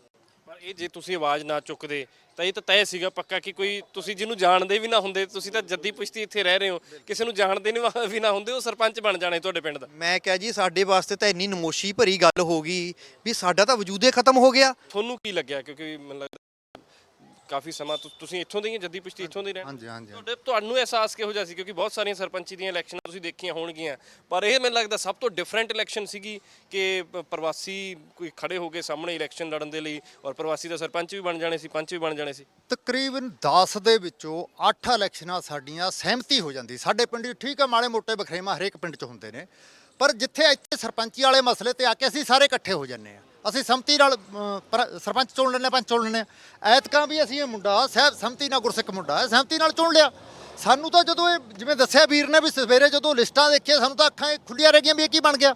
ਪਰ ਇਹ ਜੇ ਤੁਸੀਂ ਆਵਾਜ਼ ਨਾ ਚੁੱਕਦੇ ਤਾਂ ਇਹ ਤਾਂ ਤੈਅ ਸੀਗਾ ਪੱਕਾ ਕਿ ਕੋਈ ਤੁਸੀਂ ਜਿਹਨੂੰ ਜਾਣਦੇ ਵੀ ਨਾ ਹੁੰਦੇ ਤੁਸੀਂ ਤਾਂ ਜੱਦੀ ਪੁਸ਼ਤੀ ਇੱਥੇ ਰਹਿ ਰਹੇ ਹੋ। ਕਿਸੇ ਨੂੰ ਜਾਣਦੇ ਨਹੀਂ ਵੀ ਨਾ ਹੁੰਦੇ ਉਹ ਸਰਪੰਚ ਬਣ ਜਾਣੇ ਤੁਹਾਡੇ ਪਿੰਡ ਦਾ। ਮੈਂ ਕਿਹਾ ਜੀ ਸਾਡੇ ਵਾਸਤੇ ਤਾਂ ਇੰਨੀ ਨਮੋਸ਼ੀ ਭਰੀ ਗੱਲ ਹੋ ਗਈ ਵੀ ਸਾਡਾ ਤਾਂ ਵਜੂਦੇ ਖਤਮ ਹੋ ਗਿਆ। ਤੁਹਾਨੂੰ ਕੀ ਲੱਗਿਆ? ਕਿਉਂਕਿ ਮੈਨੂੰ ਲੱਗਦਾ ਕਾਫੀ ਸਮਾਂ ਤੁ- ਤੁਸੀਂ ਇੱਥੋਂ ਦੇ ਹੀ ਹੋ, ਜੱਦੀ ਪੁਸ਼ਤੀ ਇੱਥੋਂ ਦੇ ਹੀ ਰਹੇ ਹਾਂਜੀ ਹਾਂਜੀ ਤੁਹਾਡੇ ਤੁਹਾਨੂੰ ਅਹਿਸਾਸ ਕਿਹੋ ਜਿਹਾ ਸੀ? ਕਿਉਂਕਿ ਬਹੁਤ ਸਾਰੀਆਂ ਸਰਪੰਚੀ ਦੀਆਂ ਇਲੈਕਸ਼ਨਾਂ ਤੁਸੀਂ ਦੇਖੀਆਂ ਹੋਣਗੀਆਂ। ਪਰ ਇਹ ਮੈਨੂੰ ਲੱਗਦਾ ਸਭ ਤੋਂ ਡਿਫਰੈਂਟ ਇਲੈਕਸ਼ਨ ਸੀਗੀ ਕਿ ਪ- ਪ੍ਰਵਾਸੀ ਕੋਈ ਖੜੇ ਹੋ ਗਏ ਸਾਹਮਣੇ ਇਲੈਕਸ਼ਨ ਲੜਨ ਦੇ ਲਈ ਔਰ ਪ੍ਰਵਾਸੀ ਦਾ ਸਰਪੰਚ ਵੀ ਬਣ ਜਾਣੇ ਸੀ ਪੰਚ ਵੀ ਬਣ ਜਾਣੇ ਸੀ। ਤਕਰੀਬਨ 10 ਦੇ ਵਿੱਚੋਂ 8 ਇਲੈਕਸ਼ਨਾਂ ਸਾਡੀਆਂ ਸਹਿਮਤੀ ਹੋ ਜਾਂਦੀ। ਸਾਡੇ ਪਿੰਡ 'ਚ ਠੀਕ ਹੈ ਮਾੜੇ ਮੋਟੇ ਬਖਰੇਮਾ ਹਰੇਕ ਪਿੰਡ 'ਚ ਹੁੰਦੇ ਨੇ। ਪਰ ਜਿੱਥੇ ਇੱਥੇ ਸਰਪੰਚੀ ਵਾਲੇ ਮਸਲੇ ਤੇ ਆ ਕੇ ਅਸੀਂ ਸਾਰੇ ਇਕੱਠੇ ਹੋ ਜੰਨੇ ਆ ਅਸੀਂ ਸੰਮਤੀ ਨਾਲ ਅਮ, ਪਰ- ਸਰਪੰਚ ਚੁਣ ਲੈਂਦੇ ਹਾਂ, ਪੰਚ ਚੁਣ ਲੈਂਦੇ ਹਾਂ। ਐਤਕਾਂ ਵੀ ਅਸੀਂ ਇਹ ਮੁੰਡਾ ਸਹਿਬ ਸੰਮਤੀ ਨਾਲ ਗੁਰਸਿੱਖ ਮੁੰਡਾ ਹੈ ਸੰਮਤੀ ਨਾਲ ਚੁਣ ਲਿਆ। ਸਾਨੂੰ ਤਾਂ ਜਦੋਂ ਇਹ ਜਿਵੇਂ ਦੱਸਿਆ ਵੀਰ ਨੇ ਵੀ ਸਵੇਰੇ ਜਦੋਂ ਲਿਸਟਾਂ ਦੇਖੀਆਂ ਸਾਨੂੰ ਤਾਂ ਅੱਖਾਂ ਇਹ ਖੁੱਲੀਆਂ ਰਹਿ ਗਈਆਂ ਵੀ ਇਹ ਕੀ ਬਣ ਗਿਆ।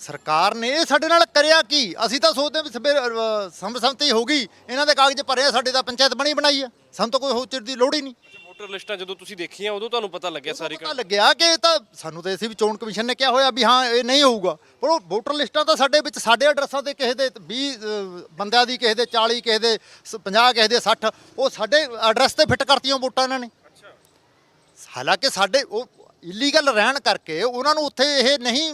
ਸਰਕਾਰ ਨੇ ਇਹ ਸਾਡੇ ਨਾਲ ਕਰਿਆ ਕੀ? ਅਸੀਂ ਤਾਂ ਸੋਚਦੇ ਹਾਂ ਵੀ ਸਵੇਰ ਅਹ, ਸੰਮਤੀ ਹੋ ਗਈ ਇਹਨਾਂ ਦੇ ਕਾਗਜ਼ ਭਰੇ ਆ, ਸਾਡੇ ਤਾਂ ਪੰਚਾਇਤ ਬਣੀ ਬਣਾਈ ਆ। ਸਾਨੂੰ ਤਾਂ ਕੋਈ ਹੋਰ ਚੀਜ਼ ਦੀ ਲੋੜ ਹੀ ਨਹੀਂ। ਵੋਟਰ ਲਿਸਟਾਂ ਜਦੋਂ ਤੁਸੀਂ ਦੇਖੀਆਂ ਉਦੋਂ ਤੁਹਾਨੂੰ ਪਤਾ ਲੱਗਿਆ ਸਾਰੀ ਪਤਾ ਲੱਗਿਆ ਕਿ ਇਹ ਤਾਂ ਸਾਨੂੰ ਤਾਂ ਅਸੀਂ ਵੀ ਚੋਣ ਕਮਿਸ਼ਨ ਨੇ ਕਿਹਾ ਹੋਇਆ ਵੀ ਹਾਂ ਇਹ ਨਹੀਂ ਹੋਊਗਾ। ਪਰ ਉਹ ਵੋਟਰ ਲਿਸਟਾਂ ਤਾਂ ਸਾਡੇ ਵਿੱਚ ਸਾਡੇ ਐਡਰੈਸਾਂ ਤੇ ਕਿਸੇ ਦੇ 20 ਅਹ, ਬੰਦਿਆਂ ਦੀ ਕਿਸੇ ਦੇ 40 ਕਿਸੇ ਦੇ ਸ- 50 ਕਿਸੇ ਦੇ 60 ਉਹ ਸਾਡੇ ਐਡਰੈਸ ਤੇ ਫਿੱਟ ਕਰਤੀਆਂ ਵੋਟਾਂ ਇਹਨਾਂ ਨੇ। ਹਾਲਾਂਕਿ ਸਾਡੇ ਉਹ ਇਲੀਗਲ ਰਹਿਣ ਕਰਕੇ ਉਹਨਾਂ ਨੂੰ ਉੱਥੇ ਇਹ ਨਹੀਂ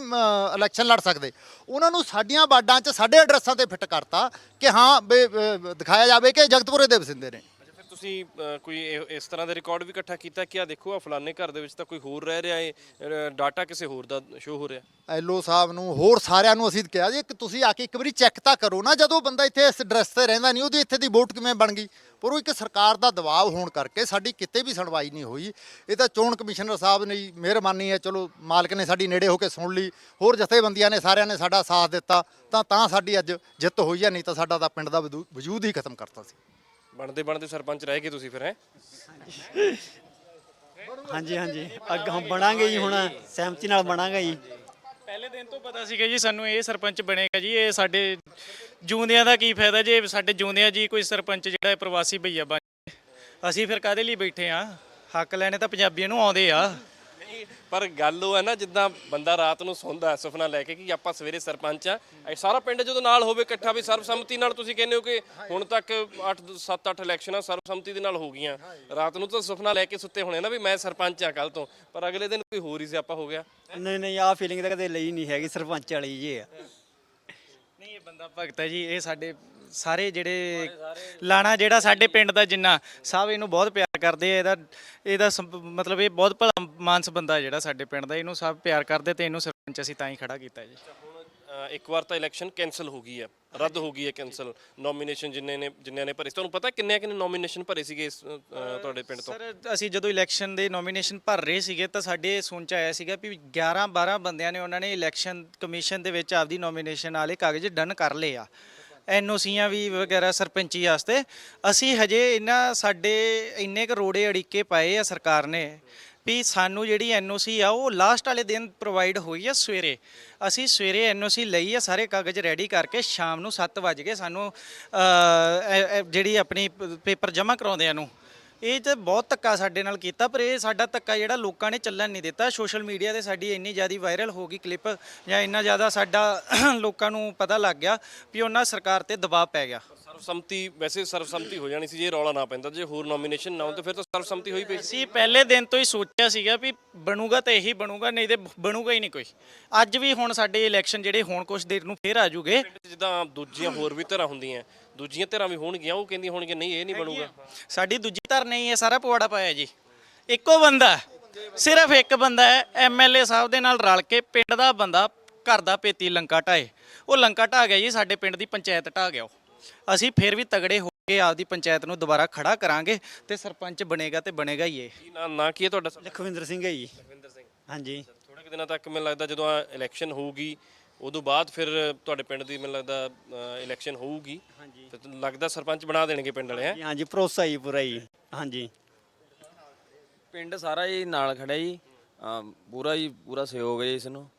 ਇਲੈਕਸ਼ਨ ਲੜ ਸਕਦੇ। ਉਹਨਾਂ ਨੂੰ ਸਾਡੀਆਂ ਵਾਰਡਾਂ 'ਚ ਸਾਡੇ ਐਡਰੈਸਾਂ ਤੇ ਫਿੱਟ ਕਰਤਾ ਕਿ ਹਾਂ ਅਹ, ਦਿਖਾਇਆ ਜਾਵੇ ਕਿ ਜਗਤਪੁਰੇ ਦੇ ਵਸਿੰਦੇ ਨੇ। ਅੱਛਾ ਤੁਸੀਂ ਅ, ਕੋਈ ਇਹ- ਇਸ ਤਰ੍ਹਾਂ ਦਾ ਰਿਕਾਰਡ ਵੀ ਇਕੱਠਾ ਕੀਤਾ ਕਿ ਆ ਦੇਖੋ ਆ ਫਲਾਣੇ ਘਰ ਦੇ ਵਿੱਚ ਤਾਂ ਕੋਈ ਹੋਰ ਰਹਿ ਰਿਹਾ ਹੈ ਡਾਟਾ ਕਿਸੇ ਹੋਰ ਦਾ ਸ਼ੋ ਹੋ ਰਿਹਾ? ਐਲਓ ਸਾਹਿਬ ਨੂੰ ਹੋਰ ਸਾਰਿਆਂ ਨੂੰ ਅਸੀਂ ਕਿਹਾ ਜੀ ਕਿ ਤੁਸੀਂ ਆ ਕੇ ਇੱਕ ਵਾਰੀ ਚੈੱਕ ਤਾਂ ਕਰੋ ਨਾ ਜਦੋਂ ਬੰਦਾ ਇੱਥੇ ਇਸ ਐਡਰੈਸ ਤੇ ਰਹਿੰਦਾ ਨਹੀਂ ਉਹਦੀ ਇੱਥੇ ਦੀ ਵੋਟ ਕਿਵੇਂ ਬਣ ਗਈ? ਪਰ ਉਹ ਇੱਕ ਸਰਕਾਰ ਦਾ ਦਬਾਅ ਹੋਣ ਕਰਕੇ ਸਾਡੀ ਕਿਤੇ ਵੀ ਸੁਣਵਾਈ ਨਹੀਂ ਹੋਈ। ਇਹ ਤਾਂ ਚੋਣ ਕਮਿਸ਼ਨਰ ਸਾਹਿਬ ਨੇ ਜੀ ਮਿਹਰਬਾਨੀ ਹੈ ਚਲੋ ਮਾਲਕ ਨੇ ਸਾਡੀ ਨੇੜੇ ਹੋ ਕੇ ਸੁਣ ਲਈ। ਹੋਰ ਜਥੇਬੰਦੀਆਂ ਨੇ ਸਾਰਿਆਂ ਨੇ ਸਾਡਾ ਸਾਥ ਦਿੱਤਾ ਤਾਂ ਤਾਂ ਸਾਡੀ ਅੱਜ ਜਿੱਤ ਹੋਈ ਹੈ ਨਹੀਂ ਤਾਂ ਸਾਡਾ ਤਾਂ ਪਿੰਡ ਦਾ ਵਜੂ- ਵਜੂਦ ਹੀ ਖਤਮ ਕਰਤਾ ਸੀ। ਬਣਦੇ ਬਣਦੇ ਸਰਪੰਚ ਰਹਿ ਗਏ ਤੁਸੀਂ ਫਿਰ ਹੈ? ਹਾਂਜੀ ਹਾਂਜੀ। ਅੱਗ ਹਮ ਬਣਾਂਗੇ ਜੀ ਹੁਣ ਸਹਿਮਤੀ ਨਾਲ ਬਣਾਂਗੇ ਜੀ। ਪਹਿਲੇ ਦਿਨ ਤੋਂ ਪਤਾ ਸੀਗਾ ਜੀ ਸਾਨੂੰ ਇਹ ਸਰਪੰਚ ਬਣੇਗਾ ਜੀ ਇਹ ਸਾਡੇ ਜੂੰਦਿਆਂ ਦਾ ਕੀ ਫਾਇਦਾ ਜੇ ਸਾਡੇ ਜੂੰਦਿਆਂ ਜੀ ਕੋਈ ਸਰਪੰਚ ਜਿਹੜਾ ਪ੍ਰਵਾਸੀ ਭਈਆ ਬਣ। ਅਸੀਂ ਫਿਰ ਕਾਦੇ ਲਈ ਬੈਠੇ ਆ? ਹੱਕ ਲੈਣੇ ਤਾਂ ਪੰਜਾਬੀਆਂ ਨੂੰ ਆਉਂਦੇ ਆ। ਪਰ ਗੱਲ ਉਹ ਹੈ ਨਾ ਜਿੱਦਾਂ ਬੰਦਾ ਰਾਤ ਨੂੰ ਸੌਂਦਾ ਹੈ ਸੁਪਨਾ ਲੈ ਕੇ ਕਿ ਆਪਾਂ ਸਵੇਰੇ ਸਰਪੰਚ ਆ ਇਹ ਸਾਰਾ ਪਿੰਡ ਜਦੋਂ ਨਾਲ ਹੋਵੇ ਇਕੱਠਾ ਵੀ ਸਰਬਸੰਮਤੀ ਨਾਲ ਤੁਸੀਂ ਕਹਿੰਦੇ ਹੋ ਕਿ ਹੁਣ ਤੱਕ 8 7 8 ਇਲੈਕਸ਼ਨਾਂ ਸਰਬਸੰਮਤੀ ਦੇ ਨਾਲ ਹੋ ਗਈਆਂ। ਰਾਤ ਨੂੰ ਤਾਂ ਸੁਪਨਾ ਲੈ ਕੇ ਸੁੱਤੇ ਹੋਣੇ ਨਾ ਵੀ ਮੈਂ ਸਰਪੰਚ ਆ ਕੱਲ ਤੋਂ ਪਰ ਅਗਲੇ ਦਿਨ ਕੋਈ ਹੋਰ ਹੀ ਸਿਆਪਾ ਹੋ ਗਿਆ। ਨਹੀਂ ਨਹੀਂ ਆਹ ਫੀਲਿੰਗ ਤਾਂ ਕਦੇ ਲਈ ਨਹੀਂ ਹੈਗੀ ਸਰਪੰਚ ਵਾਲੀ ਜੀ ਇਹ ਆ। ਨਹੀਂ ਇਹ ਬੰਦਾ ਭਗਤ ਹੈ ਜੀ ਇਹ ਸਾਡੇ ਸਾਰੇ ਜਿਹੜੇ ਲਾਣਾ ਜਿਹੜਾ ਸਾਡੇ ਪਿੰਡ ਦਾ ਜਿੰਨਾ ਸਭ ਇਹਨੂੰ ਬਹੁਤ ਪਿਆਰ ਕਰਦੇ ਆ ਇਹਦਾ ਇਹਦਾ ਸੰਪ- ਮਤਲਬ ਇਹ ਬਹੁਤ ਭਲਾ ਮਾਨਸ ਬੰਦਾ ਜਿਹੜਾ ਸਾਡੇ ਪਿੰਡ ਦਾ ਇਹਨੂੰ ਸਭ ਪਿਆਰ ਕਰਦੇ ਤੇ ਇਹਨੂੰ ਸਰਪੰਚ ਅਸੀਂ ਤਾਂ ਹੀ ਖੜਾ ਕੀਤਾ ਜੀ। ਅ, ਇੱਕ ਵਾਰ ਤਾਂ ਇਲੈਕਸ਼ਨ ਕੈਨਸਲ ਹੋ ਗਈ ਹੈ ਰੱਦ ਹੋ ਗਈ ਹੈ ਕੈਨਸਲ ਨੋਮੀਨੇਸ਼ਨ ਜਿੰਨੇ ਨੇ ਜਿੰਨਿਆਂ ਨੇ ਭਰੇ ਸੀ। ਤੁਹਾਨੂੰ ਪਤਾ ਕਿੰਨੇ ਕਿੰਨੇ ਨੋਮੀਨੇਸ਼ਨ ਭਰੇ ਸੀਗੇ ਇਸ, ਅ, ਤੁਹਾਡੇ ਪਿੰਡ ਤੋਂ? ਸਰ ਅਸੀਂ ਜਦੋਂ ਇਲੈਕਸ਼ਨ ਦੇ ਨੋਮੀਨੇਸ਼ਨ ਭਰ ਰਹੇ ਸੀਗੇ ਤਾਂ ਸਾਡੇ ਸੁਣ ਚ ਆਇਆ ਸੀਗਾ ਵੀ 11 12 ਬੰਦਿਆਂ ਨੇ ਉਹਨਾਂ ਨੇ ਇਲੈਕਸ਼ਨ ਕਮਿਸ਼ਨ ਦੇ ਵਿੱਚ ਆਪਦੀ ਨੋਮੀਨੇਸ਼ਨ ਵਾਲੇ ਕਾਗਜ਼ ਡਨ ਕਰ ਲਏ ਆ। ਐਨਓਸੀਆਂ ਵੀ ਵਗੈਰਾ ਸਰਪੰਚੀ ਵਾਸਤੇ, ਅਸੀਂ ਹਜੇ ਇਹਨਾਂ ਸਾਡੇ ਇੰਨੇ ਕੁ ਰੋੜੇ ਅੜਿੱਕੇ ਪਾਏ ਆ ਸਰਕਾਰ ਨੇ ਵੀ ਸਾਨੂੰ ਜਿਹੜੀ ਐਨਓਸੀ ਆ, ਉਹ ਲਾਸਟ ਵਾਲੇ ਦਿਨ ਪ੍ਰੋਵਾਈਡ ਹੋਈ ਆ ਸਵੇਰੇ। ਅਸੀਂ ਸਵੇਰੇ ਐਨਓਸੀ ਲਈ ਆ, ਸਾਰੇ ਕਾਗਜ਼ ਰੈਡੀ ਕਰਕੇ ਸ਼ਾਮ ਨੂੰ 7 ਵਜ ਗਏ ਸਾਨੂੰ ਜਿਹੜੀ ਆਪਣੀ ਪੇਪਰ ਜਮ੍ਹਾਂ ਕਰਾਉਂਦਿਆਂ ਨੂੰ। ਇਹ ਤੇ ਬਹੁਤ ਧੱਕਾ ਸਾਡੇ ਨਾਲ ਕੀਤਾ, ਪਰ ਇਹ ਸਾਡਾ ਧੱਕਾ ਜਿਹੜਾ ਲੋਕਾਂ ਨੇ ਚੱਲਣ ਨਹੀਂ ਦਿੱਤਾ। ਸੋਸ਼ਲ ਮੀਡੀਆ ਤੇ ਸਾਡੀ ਇੰਨੀ ਜ਼ਿਆਦਾ ਵਾਇਰਲ ਹੋ ਗਈ ਕਲਿੱਪ, ਜਾਂ ਇੰਨਾ ਜ਼ਿਆਦਾ ਸਾਡਾ ਲੋਕਾਂ ਨੂੰ ਪਤਾ ਲੱਗ ਗਿਆ ਵੀ ਉਹਨਾਂ ਸਰਕਾਰ ਤੇ ਦਬਾਅ ਪੈ ਗਿਆ। ਸਰਬਸੰਮਤੀ ਵੈਸੇ ਸਰਬਸੰਮਤੀ ਹੋ ਜਾਣੀ ਸੀ ਜੇ ਰੌਲਾ ਨਾ ਪੈਂਦਾ ਜੇ ਹੋਰ ਨੋਮੀਨੇਸ਼ਨ ਨਾ ਤਾਂ ਫਿਰ ਤਾਂ ਸਰਬਸੰਮਤੀ ਹੋਈ ਪਈ ਸੀ। ਅਸੀਂ ਪਹਿਲੇ ਦਿਨ ਤੋਂ ਹੀ ਸੋਚਿਆ ਸੀਗਾ ਵੀ ਬਣੂਗਾ ਤਾਂ ਇਹੀ ਬਣੂਗਾ ਨਹੀਂ ਤੇ ਬਣੂਗਾ ਹੀ ਨਹੀਂ ਕੋਈ। ਅੱਜ ਵੀ ਹੁਣ ਸਾਡੇ ਇਲੈਕਸ਼ਨ ਜਿਹੜੇ ਹੁਣ ਕੁਝ ਦੇਰ ਨੂੰ ਫੇਰ ਆ ਜੂਗੇ ਪਿੰਡ 'ਚ ਜਿੱਦਾਂ ਦੂਜੀਆਂ ਹੋਰ ਵੀ ਧਿਰਾਂ ਹੁੰਦੀਆਂ ਦੂਜੀਆਂ ਧਿਰਾਂ ਵੀ ਹੋਣਗੀਆਂ ਉਹ ਕਹਿੰਦੀਆਂ ਹੋਣਗੀਆਂ ਨਹੀਂ ਇਹ ਨਹੀਂ ਬਣੂਗਾ। ਸਾਡੀ ਦੂਜੀ ਧਰ ਨਹੀਂ ਇਹ ਸਾਰਾ ਪਵਾੜਾ ਪਾਇਆ ਜੀ। ਇੱਕੋ ਬੰਦਾ ਹੈ। ਸਿਰਫ ਇੱਕ ਬੰਦਾ ਹੈ ਐਮਐਲਏ ਸਾਹਿਬ ਦੇ ਨਾਲ ਰਲ ਕੇ ਪਿੰਡ ਦਾ ਬੰਦਾ ਘਰ ਦਾ ਪੇਤੀ ਲੰਕਾ ਢਾਏ। ਉਹ ਲੰਕਾ ਢਾ ਗਿਆ ਜੀ ਸਾਡੇ ਪਿੰਡ ਦੀ ਪੰਚਾਇਤ ਢਾ ਗਿਆ ਉਹ। ਅਸੀਂ ਫਿਰ ਵੀ ਤਗੜੇ ਹੋ ਕੇ ਆਪਦੀ ਪੰਚਾਇਤ ਨੂੰ ਦੁਬਾਰਾ ਖੜਾ ਕਰਾਂਗੇ ਤੇ ਸਰਪੰਚ ਬਣੇਗਾ ਤੇ ਬਣੇਗਾ ਹੀ ਇਹ। ਕੀ ਨਾਂ ਨਾਂ ਕੀ ਹੈ ਤੁਹਾਡਾ ਲਖਵਿੰਦਰ ਸਿੰਘ ਹੈ ਜੀ। ਲਖਵਿੰਦਰ ਸਿੰਘ। ਹਾਂਜੀ। ਥੋੜੇ ਕੁ ਦਿਨਾਂ ਤੱਕ ਮੈਨੂੰ ਲੱਗਦਾ ਜਦੋਂ ਇਲੈਕਸ਼ਨ ਹੋਊਗੀ ਉਦੋਂ ਬਾਅਦ ਫਿਰ ਤੁਹਾਡੇ ਪਿੰਡ ਦੀ ਮੈਨੂੰ ਲੱਗਦਾ ਇਲੈਕਸ਼ਨ ਹੋਊਗੀ। ਹਾਂਜੀ। ਫਿਰ ਤੁਹਾਨੂੰ ਲੱਗਦਾ ਸਰਪੰਚ ਬਣਾ ਦੇਣਗੇ ਪਿੰਡ ਵਾਲੇ ਹੈ ਜੀ ਹਾਂਜੀ ਭਰੋਸਾ ਜੀ ਪੂਰਾ ਜੀ। ਹਾਂਜੀ। ਪਿੰਡ ਸਾਰਾ ਹੀ ਨਾਲ ਖੜਿਆ ਜੀ। ਅਮ ਪੂਰਾ ਹੀ ਪੂਰਾ ਸਹਿਯੋਗ ਹੈ ਜੀ ਇਸ ਨੂੰ।